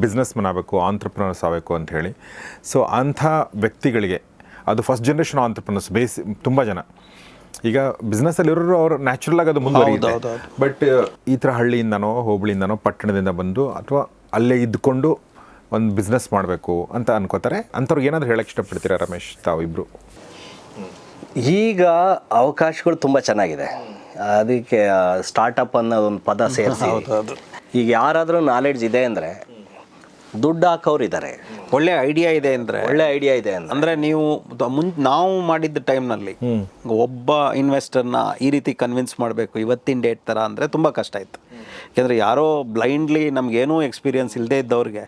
ಬಿಸ್ನೆಸ್ ಮನ್ ಆಗಬೇಕು ಆಂಟ್ರಪ್ರನರ್ಸ್ ಆಗಬೇಕು ಅಂತ ಹೇಳಿ. ಸೊ ಅಂಥ ವ್ಯಕ್ತಿಗಳಿಗೆ ಅದು ಫಸ್ಟ್ ಜನ್ರೇಷನ್ ಆಂಟ್ರಪ್ರನರ್ಸ್ ಬೇಸ್ ತುಂಬ ಜನ. ಈಗ ಬಿಸ್ನೆಸ್ಸಲ್ಲಿರೋರು ಅವ್ರು ನ್ಯಾಚುರಲ್ ಆಗಿ ಅದು ಮುಂದುವರಿಯುತ್ತೆ. ಬಟ್ ಈ ಥರ ಹಳ್ಳಿಯಿಂದನೋ ಹೋಬಳಿಯಿಂದನೋ ಪಟ್ಟಣದಿಂದ ಬಂದು ಅಥವಾ ಅಲ್ಲೇ ಇದ್ಕೊಂಡು ಒಂದು ಬಿಸ್ನೆಸ್ ಮಾಡಬೇಕು ಅಂತ ಅನ್ಕೋತಾರೆ. ಅಂಥವ್ರಿಗೆ ಏನಾದರೂ ಹೇಳಕ್ಕೆ ಇಷ್ಟಪಡ್ತೀರಾ ರಮೇಶ್ ತಾವಿಬ್ರು ಈಗ ಅವಕಾಶಗಳು ತುಂಬ ಚೆನ್ನಾಗಿದೆ. ಅದಕ್ಕೆ ಸ್ಟಾರ್ಟಪ್ ಅನ್ನೋ ಒಂದು ಪದ ಸೇರಿಸಿ. ಈಗ ಯಾರಾದರೂ ನಾಲೆಡ್ಜ್ ಇದೆ ಅಂದರೆ ದುಡ್ಡು ಹಾಕೋರು ಇದ್ದಾರೆ ಒಳ್ಳೆ ಐಡಿಯಾ ಇದೆ ಅಂದರೆ. ಒಳ್ಳೆ ಐಡಿಯಾ ಇದೆ ಅಂದ್ರೆ. ಅಂದ್ರೆ ನೀವು ಮುನ್ ನಾವು ಮಾಡಿದ್ದ ಟೈಮ್ನಲ್ಲಿ ಒಬ್ಬ ಇನ್ವೆಸ್ಟರ್ನ ಈ ರೀತಿ ಕನ್ವಿನ್ಸ್ ಮಾಡಬೇಕು ಇವತ್ತಿನ ಡೇಟ್ ಥರ ಅಂದರೆ ತುಂಬ ಕಷ್ಟ ಇತ್ತು ಯಾಕೆಂದರೆ ಯಾರೋ ಬ್ಲೈಂಡ್ಲಿ ನಮಗೇನೂ ಎಕ್ಸ್ಪೀರಿಯನ್ಸ್ ಇಲ್ಲದೇ ಇದ್ದವ್ರಿಗೆ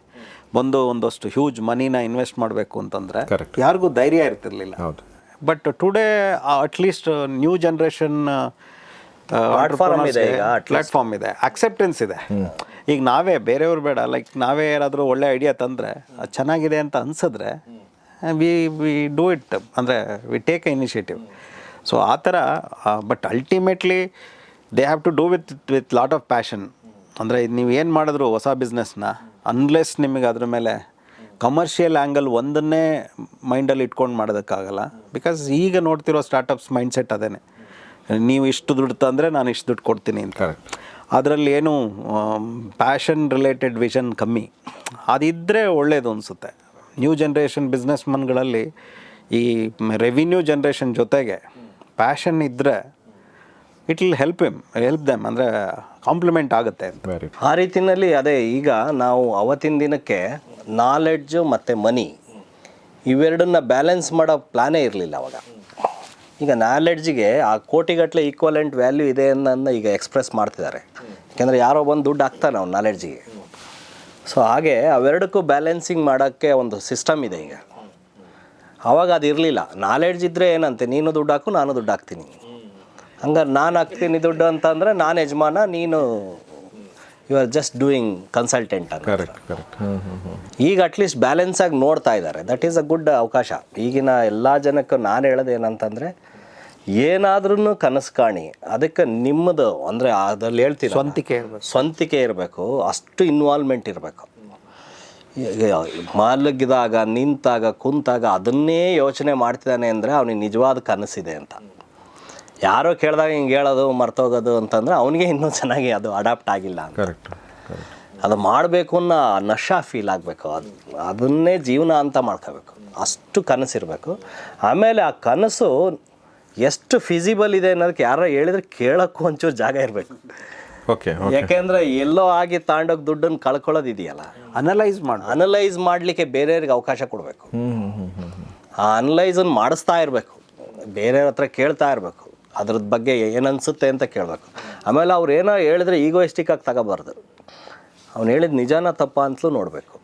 ಬಂದು ಒಂದಷ್ಟು ಹ್ಯೂಜ್ ಮನಿನ ಇನ್ವೆಸ್ಟ್ ಮಾಡಬೇಕು ಅಂತಂದರೆ ಯಾರಿಗೂ ಧೈರ್ಯ ಇರ್ತಿರ್ಲಿಲ್ಲ. ಹೌದು. But today at least new generation Platform ಇದೆ ಈಗ, ಪ್ಲಾಟ್ಫಾರ್ಮ್ ಇದೆ. ಅಕ್ಸೆಪ್ಟೆನ್ಸ್ ಇದೆ. ಈಗ ನಾವೇ ಬೇರೆಯವ್ರು ಬೇಡ ಲೈಕ್ ನಾವೇ ಯಾರಾದರೂ ಒಳ್ಳೆ ಐಡಿಯಾ ತಂದರೆ ಅದು ಚೆನ್ನಾಗಿದೆ ಅಂತ ಅನ್ಸಿದ್ರೆ ವಿ ವಿ ಡೂ ಇಟ್ ಅಂದರೆ we take a initiative so ಆ ಥರ but ultimately they have to do with with lot of passion ಅಂದರೆ ನೀವು ಏನು ಮಾಡಿದ್ರು ಹೊಸ ಬಿಸ್ನೆಸ್ನ ಅನ್ಲೆಸ್ ನಿಮಗೆ ಅದ್ರ ಮೇಲೆ ಕಮರ್ಷಿಯಲ್ ಆ್ಯಂಗಲ್ ಒಂದನ್ನೇ ಮೈಂಡಲ್ಲಿ ಇಟ್ಕೊಂಡು ಮಾಡೋದಕ್ಕಾಗಲ್ಲ. ಬಿಕಾಸ್ ಈಗ ನೋಡ್ತಿರೋ ಸ್ಟಾರ್ಟಪ್ಸ್ ಮೈಂಡ್ಸೆಟ್ ಅದೇನೆ. ನೀವು ಇಷ್ಟು ದುಡ್ಡು ತಂದರೆ ನಾನು ಇಷ್ಟು ದುಡ್ಡು ಕೊಡ್ತೀನಿ ಅಂತ. ಕರೆಕ್ಟ್ ಅದರಲ್ಲಿ ಏನು ಪ್ಯಾಷನ್ ರಿಲೇಟೆಡ್ ವಿಷನ್ ಕಮ್ಮಿ. ಅದಿದ್ದರೆ ಒಳ್ಳೆಯದು ಅನಿಸುತ್ತೆ. ನ್ಯೂ ಜನ್ರೇಷನ್ ಬಿಸ್ನೆಸ್ ಮನ್ಗಳಲ್ಲಿ ಈ ರೆವಿನ್ಯೂ ಜನ್ರೇಷನ್ ಜೊತೆಗೆ ಪ್ಯಾಷನ್ ಇದ್ದರೆ it will help him help them ಅಂದರೆ ಕಾಂಪ್ಲಿಮೆಂಟ್ ಆಗುತ್ತೆ ಅಂತ. ಆ ರೀತಿಯಲ್ಲಿ ಅದೇ ಈಗ ನಾವು ಅವತ್ತಿನ ದಿನಕ್ಕೆ ನಾಲೆಡ್ಜು ಮತ್ತು ಮನಿ ಇವೆರಡನ್ನ ಬ್ಯಾಲೆನ್ಸ್ ಮಾಡೋ ಪ್ಲಾನೇ ಇರಲಿಲ್ಲ ಅವಾಗ. ಈಗ ನಾಲೆಡ್ಜಿಗೆ ಆ ಕೋಟಿಗಟ್ಟಲೆ ಈಕ್ವಲೆಂಟ್ ವ್ಯಾಲ್ಯೂ ಇದೆ ಅನ್ನೋದನ್ನ ಈಗ ಎಕ್ಸ್ಪ್ರೆಸ್ ಮಾಡ್ತಿದ್ದಾರೆ. ಯಾಕೆಂದರೆ ಯಾರೋ ಬಂದು ದುಡ್ಡು ಹಾಕ್ತಾನೆ ಅವ್ನು ನಾಲೆಡ್ಜಿಗೆ ಸೊ ಹಾಗೆ ಅವೆರಡಕ್ಕೂ ಬ್ಯಾಲೆನ್ಸಿಂಗ್ ಮಾಡೋಕ್ಕೆ ಒಂದು ಸಿಸ್ಟಮ್ ಇದೆ ಈಗ. ಅವಾಗ ಅದು ಇರಲಿಲ್ಲ. ನಾಲೆಡ್ಜ್ ಇದ್ದರೆ ಏನಂತೆ? ನೀನು ದುಡ್ಡು ಹಾಕು ನಾನು ದುಡ್ಡು ಹಾಕ್ತೀನಿ. ಹಂಗಾರೆ ನಾನು ಹಾಕ್ತೀನಿ ದುಡ್ಡು ಅಂತಂದರೆ ನಾನು ಯಜಮಾನ ನೀನು you are just doing consultant ಅಂತ. ಈಗ ಅಟ್ಲೀಸ್ಟ್ ಬ್ಯಾಲೆನ್ಸ್ ಆಗಿ ನೋಡ್ತಾ ಇದ್ದಾರೆ. ದಟ್ ಈಸ್ ಅ ಗುಡ್ ಅವಕಾಶ. ಈಗಿನ ಎಲ್ಲ ಜನಕ್ಕೂ ನಾನು ಹೇಳೋದು ಏನಂತಂದರೆ ಏನಾದ್ರೂ ಕನಸು ಕಾಣಿ. ಅದಕ್ಕೆ ನಿಮ್ಮದು ಅಂದರೆ ಅದ್ರಲ್ಲಿ ಹೇಳ್ತೀನಿ ಸ್ವಂತಿಕೆ ಇರಬೇಕು. ಸ್ವಂತಿಕೆ ಇರಬೇಕು. ಅಷ್ಟು ಇನ್ವಾಲ್ವ್ಮೆಂಟ್ ಇರಬೇಕು. ಮಲಗಿದಾಗ ನಿಂತಾಗ ಕುಂತಾಗ ಅದನ್ನೇ ಯೋಚನೆ ಮಾಡ್ತಿದ್ದಾನೆ ಅಂದರೆ ಅವನಿಗೆ ನಿಜವಾದ ಕನಸಿದೆ ಅಂತ. ಯಾರೋ ಕೇಳಿದಾಗ ಹಿಂಗೆ ಹೇಳೋದು ಮರ್ತೋಗೋದು ಅಂತಂದರೆ ಅವನಿಗೆ ಇನ್ನೂ ಚೆನ್ನಾಗಿ ಅದು ಅಡಾಪ್ಟ್ ಆಗಿಲ್ಲ ಕರೆಕ್ಟ್ ಅದು ಮಾಡಬೇಕು ಅನ್ನೋ ನಶಾ ಫೀಲ್ ಆಗಬೇಕು. ಅದು ಅದನ್ನೇ ಜೀವನ ಅಂತ ಮಾಡ್ಕೋಬೇಕು. ಅಷ್ಟು ಕನಸಿರಬೇಕು. ಆಮೇಲೆ ಆ ಕನಸು ಎಷ್ಟು ಫಿಸಿಬಲ್ ಇದೆ ಅನ್ನೋದಕ್ಕೆ ಯಾರೋ ಹೇಳಿದ್ರೆ ಕೇಳೋಕ್ಕೂ ಒಂಚೂರು ಜಾಗ ಇರಬೇಕು. ಓಕೆ ಯಾಕೆಂದ್ರೆ ಎಲ್ಲೋ ಆಗಿ ತಾಂಡೋಗಿ ದುಡ್ಡನ್ನು ಕಳ್ಕೊಳ್ಳೋದಿದೆಯಲ್ಲ? ಅನಲೈಸ್ ಮಾಡಿ. ಅನಲೈಸ್ ಮಾಡಲಿಕ್ಕೆ ಬೇರೆಯವ್ರಿಗೆ ಅವಕಾಶ ಕೊಡಬೇಕು. ಆ ಅನಲೈಸನ್ನು ಮಾಡಿಸ್ತಾ ಇರಬೇಕು. ಬೇರೆಯವ್ರ ಹತ್ರ ಕೇಳ್ತಾ ಇರಬೇಕು. ಅದ್ರದ್ದು ಬಗ್ಗೆ ಏನನ್ಸುತ್ತೆ ಅಂತ ಕೇಳಬೇಕು. ಆಮೇಲೆ ಅವ್ರು ಏನೋ ಹೇಳಿದ್ರೆ ಈಗೋಯಿಸ್ಟಿಕ್ ಆಗಿ ತಗೋಬಾರ್ದು. ಅವ್ನು ಹೇಳಿದ ನಿಜಾನ ತಪ್ಪ ಅಂತಲೂ ನೋಡಬೇಕು.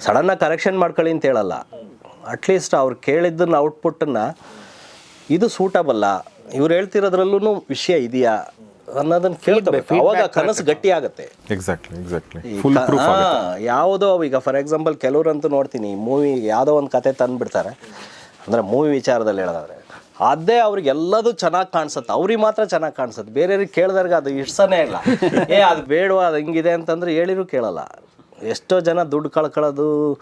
ಸಡನ್ನಾಗಿ ಕರೆಕ್ಷನ್ ಮಾಡ್ಕೊಳ್ಳಿ ಅಂತ ಹೇಳಲ್ಲ. ಅಟ್ಲೀಸ್ಟ್ ಅವ್ರು ಕೇಳಿದ್ದನ್ನ ಔಟ್ಪುಟ್ಟನ್ನು ಇದು ಸೂಟಬಲ್ಲ ಇವ್ರು ಹೇಳ್ತಿರೋದ್ರಲ್ಲೂ ವಿಷಯ ಇದೆಯಾ? ಅನ್ನೋದನ್ನ ಕೇಳ್ಕೋಬೇಕು ಅವಾಗ ಕನಸು ಗಟ್ಟಿ ಆಗುತ್ತೆ. ಎಕ್ಸಾಕ್ಟ್ಲಿ ಎಕ್ಸಾಕ್ಟ್ಲಿ ಫುಲ್ ಪ್ರೂಫ್ ಹಾ, ಯಾವುದೋ ಈಗ ಫಾರ್ ಎಕ್ಸಾಂಪಲ್ ಕೆಲವ್ರಂತೂ ನೋಡ್ತೀನಿ ಮೂವಿ ಯಾವುದೋ ಒಂದು ಕತೆ ತಂದುಬಿಡ್ತಾರೆ. ಅಂದ್ರೆ ಮೂವಿ ವಿಚಾರದಲ್ಲಿ ಹೇಳೋದಾದ್ರೆ. ಅದೇ ಅವ್ರಿಗೆ ಎಲ್ಲದು ಚೆನ್ನಾಗಿ ಕಾಣಿಸುತ್ತೆ. ಅವ್ರಿಗೆ ಮಾತ್ರ ಚೆನ್ನಾಗಿ ಕಾಣಿಸುತ್ತೆ. ಬೇರೆಯವ್ರಿಗೆ ಕೇಳಿದಾಗ ಅದು ಇಡ್ಸನೇ ಇಲ್ಲ. ಏ ಅದು ಬೇಡವಾ ಅದು ಹಿಂಗಿದೆ ಅಂತಂದ್ರೆ ಹೇಳಿರೂ ಕೇಳಲ್ಲ. ಎಷ್ಟೋ ಜನ ದುಡ್ಡು ಕಳ್ಕೊಳ್ಳೋದು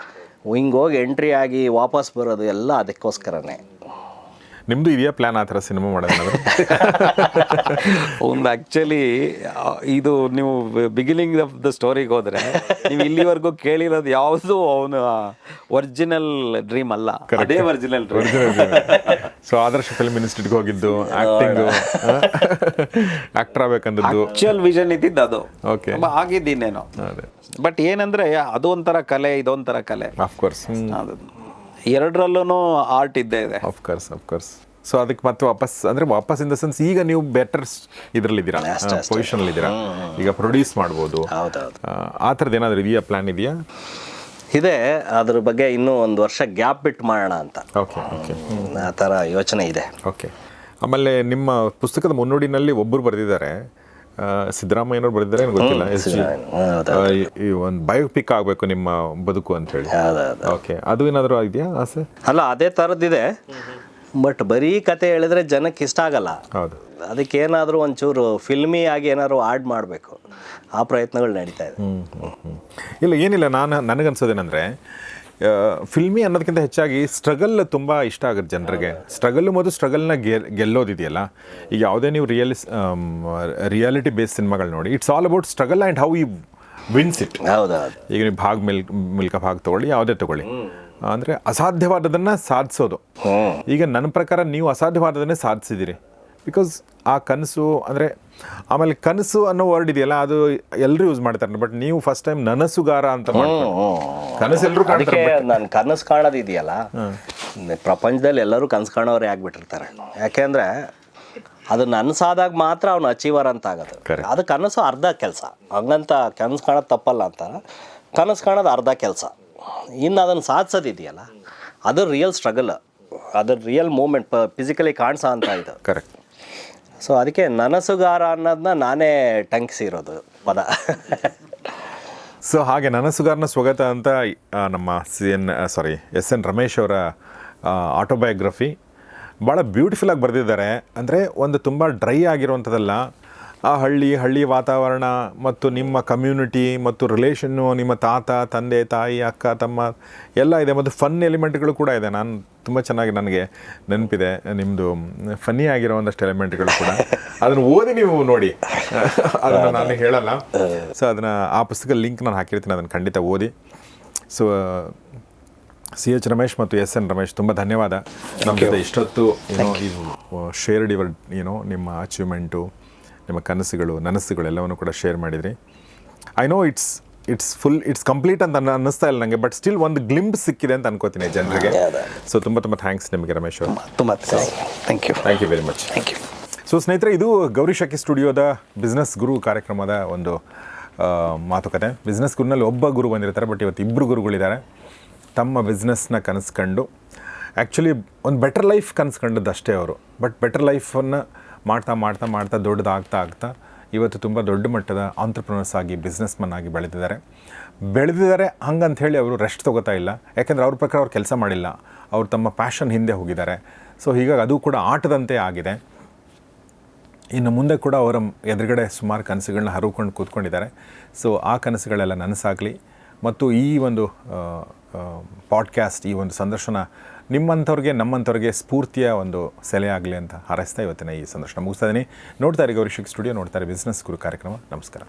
ಹಿಂಗೆ ಹೋಗಿ ಎಂಟ್ರಿ ಆಗಿ ವಾಪಸ್ ಬರೋದು ಎಲ್ಲ ಅದಕ್ಕೋಸ್ಕರನೇ. ನಿಮ್ದು ಇದೆಯಾ ಪ್ಲಾನ್ ಆ ಥರ ಸಿನಿಮಾ ಮಾಡೋದಾದ್ರೆ ಒಂದು ಆ್ಯಕ್ಚುಲಿ ಇದು ನೀವು ಬಿಗಿನಿಂಗ್ ಆಫ್ ದ ಸ್ಟೋರಿಗೆ ಹೋದರೆ ನೀವು ಇಲ್ಲಿವರೆಗೂ ಕೇಳಿರೋದು ಯಾವುದು ಅವನ ಒರಿಜಿನಲ್ ಡ್ರೀಮ್ ಅಲ್ಲ. ಅದೇ original dream so Adarsh film ಇನ್ಸ್ಟಿಟ್ಯೂಟ್ಗೆ ಹೋಗಿದ್ದು ಆ್ಯಕ್ಟಿಂಗ್ ಆ್ಯಕ್ಟರ್ ಆಗಬೇಕಂದ್ರದ್ದು ಆ್ಯಕ್ಚುಲ್ ವಿಷನ್ ಇದ್ದಿದ್ದು ಅದು. ಓಕೆ ಆಗಿದ್ದೀನೇನೋ ಬಟ್ ಏನಂದ್ರೆ ಅದು ಒಂಥರ ಕಲೆ ಇದೊಂಥರ ಕಲೆ. ಆಫ್ ಕೋರ್ಸ್ ಅದು. ಎರಡರಲ್ಲೂ ಆರ್ಟ್ ಇದ್ದೇ ಇದೆ. Of course of course so ಅದಕ್ಕೆ ಮತ್ತೆ ವಾಪಸ್ ಅಂದ್ರೆ ವಾಪಸ್ ಇನ್ ದ ಸೆನ್ಸ್ ಈಗ ನೀವು ಬೆಟರ್ ಇದರಲ್ಲಿದ್ದೀರಾ? ಪೊಸಿಷನ್ ಇದ್ದೀರಾ ಈಗ ಪ್ರೊಡ್ಯೂಸ್ ಮಾಡ್ಬೋದು. ಆ, ಥರದ್ದು ಏನಾದರೂ ಇದೆಯಾ ಪ್ಲಾನ್ ಇದೆಯಾ? ಇದೆ ಅದ್ರ ಬಗ್ಗೆ ಇನ್ನೂ ಒಂದು ವರ್ಷ ಗ್ಯಾಪ್ ಬಿಟ್ಟು ಮಾಡೋಣ ಅಂತ. ಓಕೆ ಓಕೆ ಆ ಥರ ಯೋಚನೆ ಇದೆ. ಓಕೆ ಆಮೇಲೆ ನಿಮ್ಮ ಪುಸ್ತಕದ ಮುನ್ನುಡಿನಲ್ಲಿ ಒಬ್ಬರು ಬರೆದಿದ್ದಾರೆ. ಸಿದ್ದರಾಮಯ್ಯನವ್ರು ಬರೆದಿದ್ದಾರೆ ಏನು ಗೊತ್ತಿಲ್ಲ. ಎಸ್ ಜಿ. ಈ ಒಂದು ಬಯೋಪಿಕ್ ಆಗಬೇಕು ನಿಮ್ಮ ಬದುಕು ಅಂತ ಹೇಳಿ ಓಕೆ ಅದು ಏನಾದರೂ ಇದೆಯಾ ಆಸೆ? ಅಲ್ಲ ಅದೇ ಥರದ್ದಿದೆ ಬಟ್ ಬರೀ ಕತೆ ಹೇಳಿದ್ರೆ ಜನಕ್ಕೆ ಇಷ್ಟ ಆಗಲ್ಲ. ಹೌದು. ಅದಕ್ಕೆ ಏನಾದರೂ ಒಂಚೂರು ಫಿಲ್ಮಿ ಆಗಿ ಏನಾದ್ರು ಆಡ್ ಮಾಡಬೇಕು. ಆ ಪ್ರಯತ್ನಗಳು ನಡೀತಾ ಇದೆ. ಇಲ್ಲ ಏನಿಲ್ಲ ನಾನು ನನಗನ್ಸೋದೇನೆಂದರೆ ಫಿಲ್ಮಿ ಅನ್ನೋದಕ್ಕಿಂತ ಹೆಚ್ಚಾಗಿ ಸ್ಟ್ರಗಲ್ ತುಂಬ ಇಷ್ಟ ಆಗುತ್ತೆ ಜನರಿಗೆ. ಸ್ಟ್ರಗಲ್ ಮತ್ತು ಸ್ಟ್ರಗಲ್ನ ಗೆ ಗೆಲ್ಲೋದಿದೆಯಲ್ಲ? ಈಗ ಯಾವುದೇ ನೀವು ರಿಯಲಿಸ್ ರಿಯಾಲಿಟಿ ಬೇಸ್ ಸಿನಿಮಾಗಳು ನೋಡಿ it's all about struggle and how you wins it ಹೌದಾ ಈಗ ನೀವು ಭಾಗ್ ಮಿಲ್ ಮಿಲ್ಕ ಭಾಗ್ ತೊಗೊಳ್ಳಿ ಯಾವುದೇ ತಗೊಳ್ಳಿ. ಅಂದರೆ ಅಸಾಧ್ಯವಾದದನ್ನು ಸಾಧಿಸೋದು. ಈಗ ನನ್ನ ಪ್ರಕಾರ ನೀವು ಅಸಾಧ್ಯವಾದದನ್ನೇ ಸಾಧಿಸಿದ್ದೀರಿ ಬಿಕಾಸ್ ಆ ಕನಸು ಅಂದರೆ ಆಮೇಲೆ ಕನಸು ಅನ್ನೋ ವರ್ಡ್ ಇದೆಯಲ್ಲ ಅದು ಎಲ್ಲರೂ ಯೂಸ್ ಮಾಡ್ತಾರೆ. ಬಟ್ ನೀವು ಫಸ್ಟ್ ಟೈಮ್ ನನಸುಗಾರ ಅಂತ ಕನಸು ಎಲ್ಲರೂ ಅದಕ್ಕೆ ನಾನು ಕನಸು ಕಾಣೋದು ಇದೆಯಲ್ಲ ಪ್ರಪಂಚದಲ್ಲಿ ಎಲ್ಲರೂ ಕನಸು ಕಾಣೋರೇ ಆಗಿಬಿಟ್ಟಿರ್ತಾರೆ. ಯಾಕೆಂದ್ರೆ ಅದು ನನಸಾದಾಗ ಮಾತ್ರ ಅವನು ಅಚೀವರ್ ಅಂತ ಆಗೋದು. ಅದು ಕನಸು ಅರ್ಧ ಕೆಲಸ. ಹಂಗಂತ ಕನಸು ಕಾಣೋದು ತಪ್ಪಲ್ಲ ಅಂತ. ಕನಸು ಕಾಣೋದು ಅರ್ಧ ಕೆಲಸ. ಇನ್ನು ಅದನ್ನು ಸಾಧಿಸೋದಿದೆಯಲ್ಲ ಅದು ರಿಯಲ್ ಸ್ಟ್ರಗಲ್ ಅದು ರಿಯಲ್ ಮೂಮೆಂಟ್ ಫಿಸಿಕಲಿ ಕಾಣಿಸೋ ಅಂತ ಇದು. ಕರೆಕ್ಟ್ ಸೊ ಅದಕ್ಕೆ ನನಸುಗಾರ ಅನ್ನೋದನ್ನ ನಾನೇ ಟಂಕಿಸಿರೋದು ಪದ. ಸೊ ಹಾಗೆ ನನಸುಗಾರನ ಸ್ವಗತ ಅಂತ ನಮ್ಮ C N sorry S N Ramesh ಅವರ ಆಟೋಬಯೋಗ್ರಫಿ ಭಾಳ ಬ್ಯೂಟಿಫುಲ್ಲಾಗಿ ಬರೆದಿದ್ದಾರೆ. ಅಂದರೆ ಒಂದು ತುಂಬ ಡ್ರೈ ಆಗಿರುವಂಥದ್ದಲ್ಲ. ಆ ಹಳ್ಳಿ ಹಳ್ಳಿ ವಾತಾವರಣ ಮತ್ತು ನಿಮ್ಮ ಕಮ್ಯುನಿಟಿ ಮತ್ತು ರಿಲೇಷನ್ನು ನಿಮ್ಮ ತಾತ ತಂದೆ ತಾಯಿ ಅಕ್ಕ ತಮ್ಮ ಎಲ್ಲ ಇದೆ. ಮತ್ತು ಫನ್ ಎಲಿಮೆಂಟ್ಗಳು ಕೂಡ ಇದೆ. ನಾನು ತುಂಬ ಚೆನ್ನಾಗಿ ನನಗೆ ನೆನಪಿದೆ. ನಿಮ್ಮದು ಫನ್ನಿ ಆಗಿರೋ ಒಂದಷ್ಟು ಎಲಿಮೆಂಟ್ಗಳು ಕೂಡ. ಅದನ್ನು ಓದಿ ನೀವು ನೋಡಿ. ಅದನ್ನು ನಾನು ಹೇಳಲ್ಲ. ಸೊ ಅದನ್ನು ಆ ಪುಸ್ತಕ ಲಿಂಕ್ ನಾನು ಹಾಕಿರ್ತೀನಿ. ಅದನ್ನು ಖಂಡಿತ ಓದಿ. ಸೊ ಸಿ ಎಚ್ ರಮೇಶ್ ಮತ್ತು ಎಸ್ ಎನ್ ರಮೇಶ್ ತುಂಬ ಧನ್ಯವಾದ. ನಮ್ಮ ಜೊತೆ ಇಷ್ಟೊತ್ತು ಏನೋ ಇದು ಶೇರ್ಡ್ ಇವರ್ ಏನೋ ನಿಮ್ಮ ಅಚೀವ್ಮೆಂಟು ನಿಮ್ಮ ಕನಸುಗಳು ನನಸುಗಳು ಎಲ್ಲವನ್ನು ಕೂಡ ಶೇರ್ ಮಾಡಿದ್ರಿ. I know it's it's full it's complete ಅಂತ ಅನ್ನ- ಅನ್ನಿಸ್ತಾ ಇಲ್ಲ ನನಗೆ ಬಟ್ ಸ್ಟಿಲ್ ಒಂದು ಗ್ಲಿಂಪ್ ಸಿಕ್ಕಿದೆ ಅಂತ ಅನ್ಕೋತೀನಿ ಜನರಿಗೆ. ಸೊ ತುಂಬ ತುಂಬ ಥ್ಯಾಂಕ್ಸ್ ನಿಮಗೆ ರಮೇಶ್ ಅವರು. ತುಂಬ thank you thank you very much thank you so ಸ್ನೇಹಿತರೆ ಇದು ಗೌರಿ ಶಕಿ ಸ್ಟುಡಿಯೋದ ಬಿಸ್ನೆಸ್ ಗುರು ಕಾರ್ಯಕ್ರಮದ ಒಂದು ಮಾತುಕತೆ. ಬಿಸ್ನೆಸ್ ಗುರುನಲ್ಲಿ ಒಬ್ಬ ಗುರು ಬಂದಿರ್ತಾರೆ ಬಟ್ ಇವತ್ತು ಇಬ್ಬರು ಗುರುಗಳಿದ್ದಾರೆ. ತಮ್ಮ ಬಿಸ್ನೆಸ್ನ ಕನಸ್ಕೊಂಡು. ಆ್ಯಕ್ಚುಲಿ ಒಂದು ಬೆಟರ್ ಲೈಫ್ ಕನಸ್ಕೊಂಡದ್ದು ಅಷ್ಟೇ ಅವರು. ಬಟ್ ಬೆಟರ್ ಲೈಫನ್ನು ಮಾಡ್ತಾ ಮಾಡ್ತಾ ಮಾಡ್ತಾ ದೊಡ್ಡದಾಗ್ತಾ ಆಗ್ತಾ ಇವತ್ತು ತುಂಬ ದೊಡ್ಡ ಮಟ್ಟದ ಆಂಟ್ರಪ್ರನರ್ಸ್ ಆಗಿ ಬಿಸ್ನೆಸ್ಮನ್ ಆಗಿ ಬೆಳೆದಿದ್ದಾರೆ. ಬೆಳೆದಿದ್ದಾರೆ ಹಂಗಂತ ಹೇಳಿ ಅವರು ರೆಸ್ಟ್ ತೊಗೋತಾ ಇಲ್ಲ. ಯಾಕೆಂದರೆ ಅವ್ರ ಪ್ರಕಾರ ಅವ್ರು ಕೆಲಸ ಮಾಡಿಲ್ಲ. ಅವ್ರು ತಮ್ಮ ಪ್ಯಾಷನ್ ಹಿಂದೆ ಹೋಗಿದ್ದಾರೆ. ಸೊ ಹೀಗಾಗಿ ಅದು ಕೂಡ ಆಟದಂತೆ ಆಗಿದೆ. ಇನ್ನು ಮುಂದೆ ಕೂಡ ಅವರ ಎದುರುಗಡೆ ಸುಮಾರು ಕನಸುಗಳನ್ನ ಹರುಕೊಂಡು ಕೂತ್ಕೊಂಡಿದ್ದಾರೆ. ಸೊ ಆ ಕನಸುಗಳೆಲ್ಲ ನನಸಾಗಲಿ. ಮತ್ತು ಈ ಒಂದು ಪಾಡ್ಕ್ಯಾಸ್ಟ್ ಈ ಒಂದು ಸಂದರ್ಶನ ನಿಮ್ಮಂಥವ್ರಿಗೆ, ನಮ್ಮಂಥವ್ರಿಗೆ ಸ್ಫೂರ್ತಿಯ ಒಂದು ಸೆಲೆ ಆಗಲಿ ಅಂತ ಹಾರೈಸ್ತಾ ಇವತ್ತಿನ ಈ ಸಂದರ್ಶನ ಮುಗಿಸ್ತಾ ಇದ್ದೀನಿ ನೋಡ್ತಾ ಇರಿ ಗೌರಿ ಶಿಕ್ ಸ್ಟುಡಿಯೋ ನೋಡ್ತಾರೆ ಬಿಸ್ನೆಸ್ ಗುರು ಕಾರ್ಯಕ್ರಮ. ನಮಸ್ಕಾರ.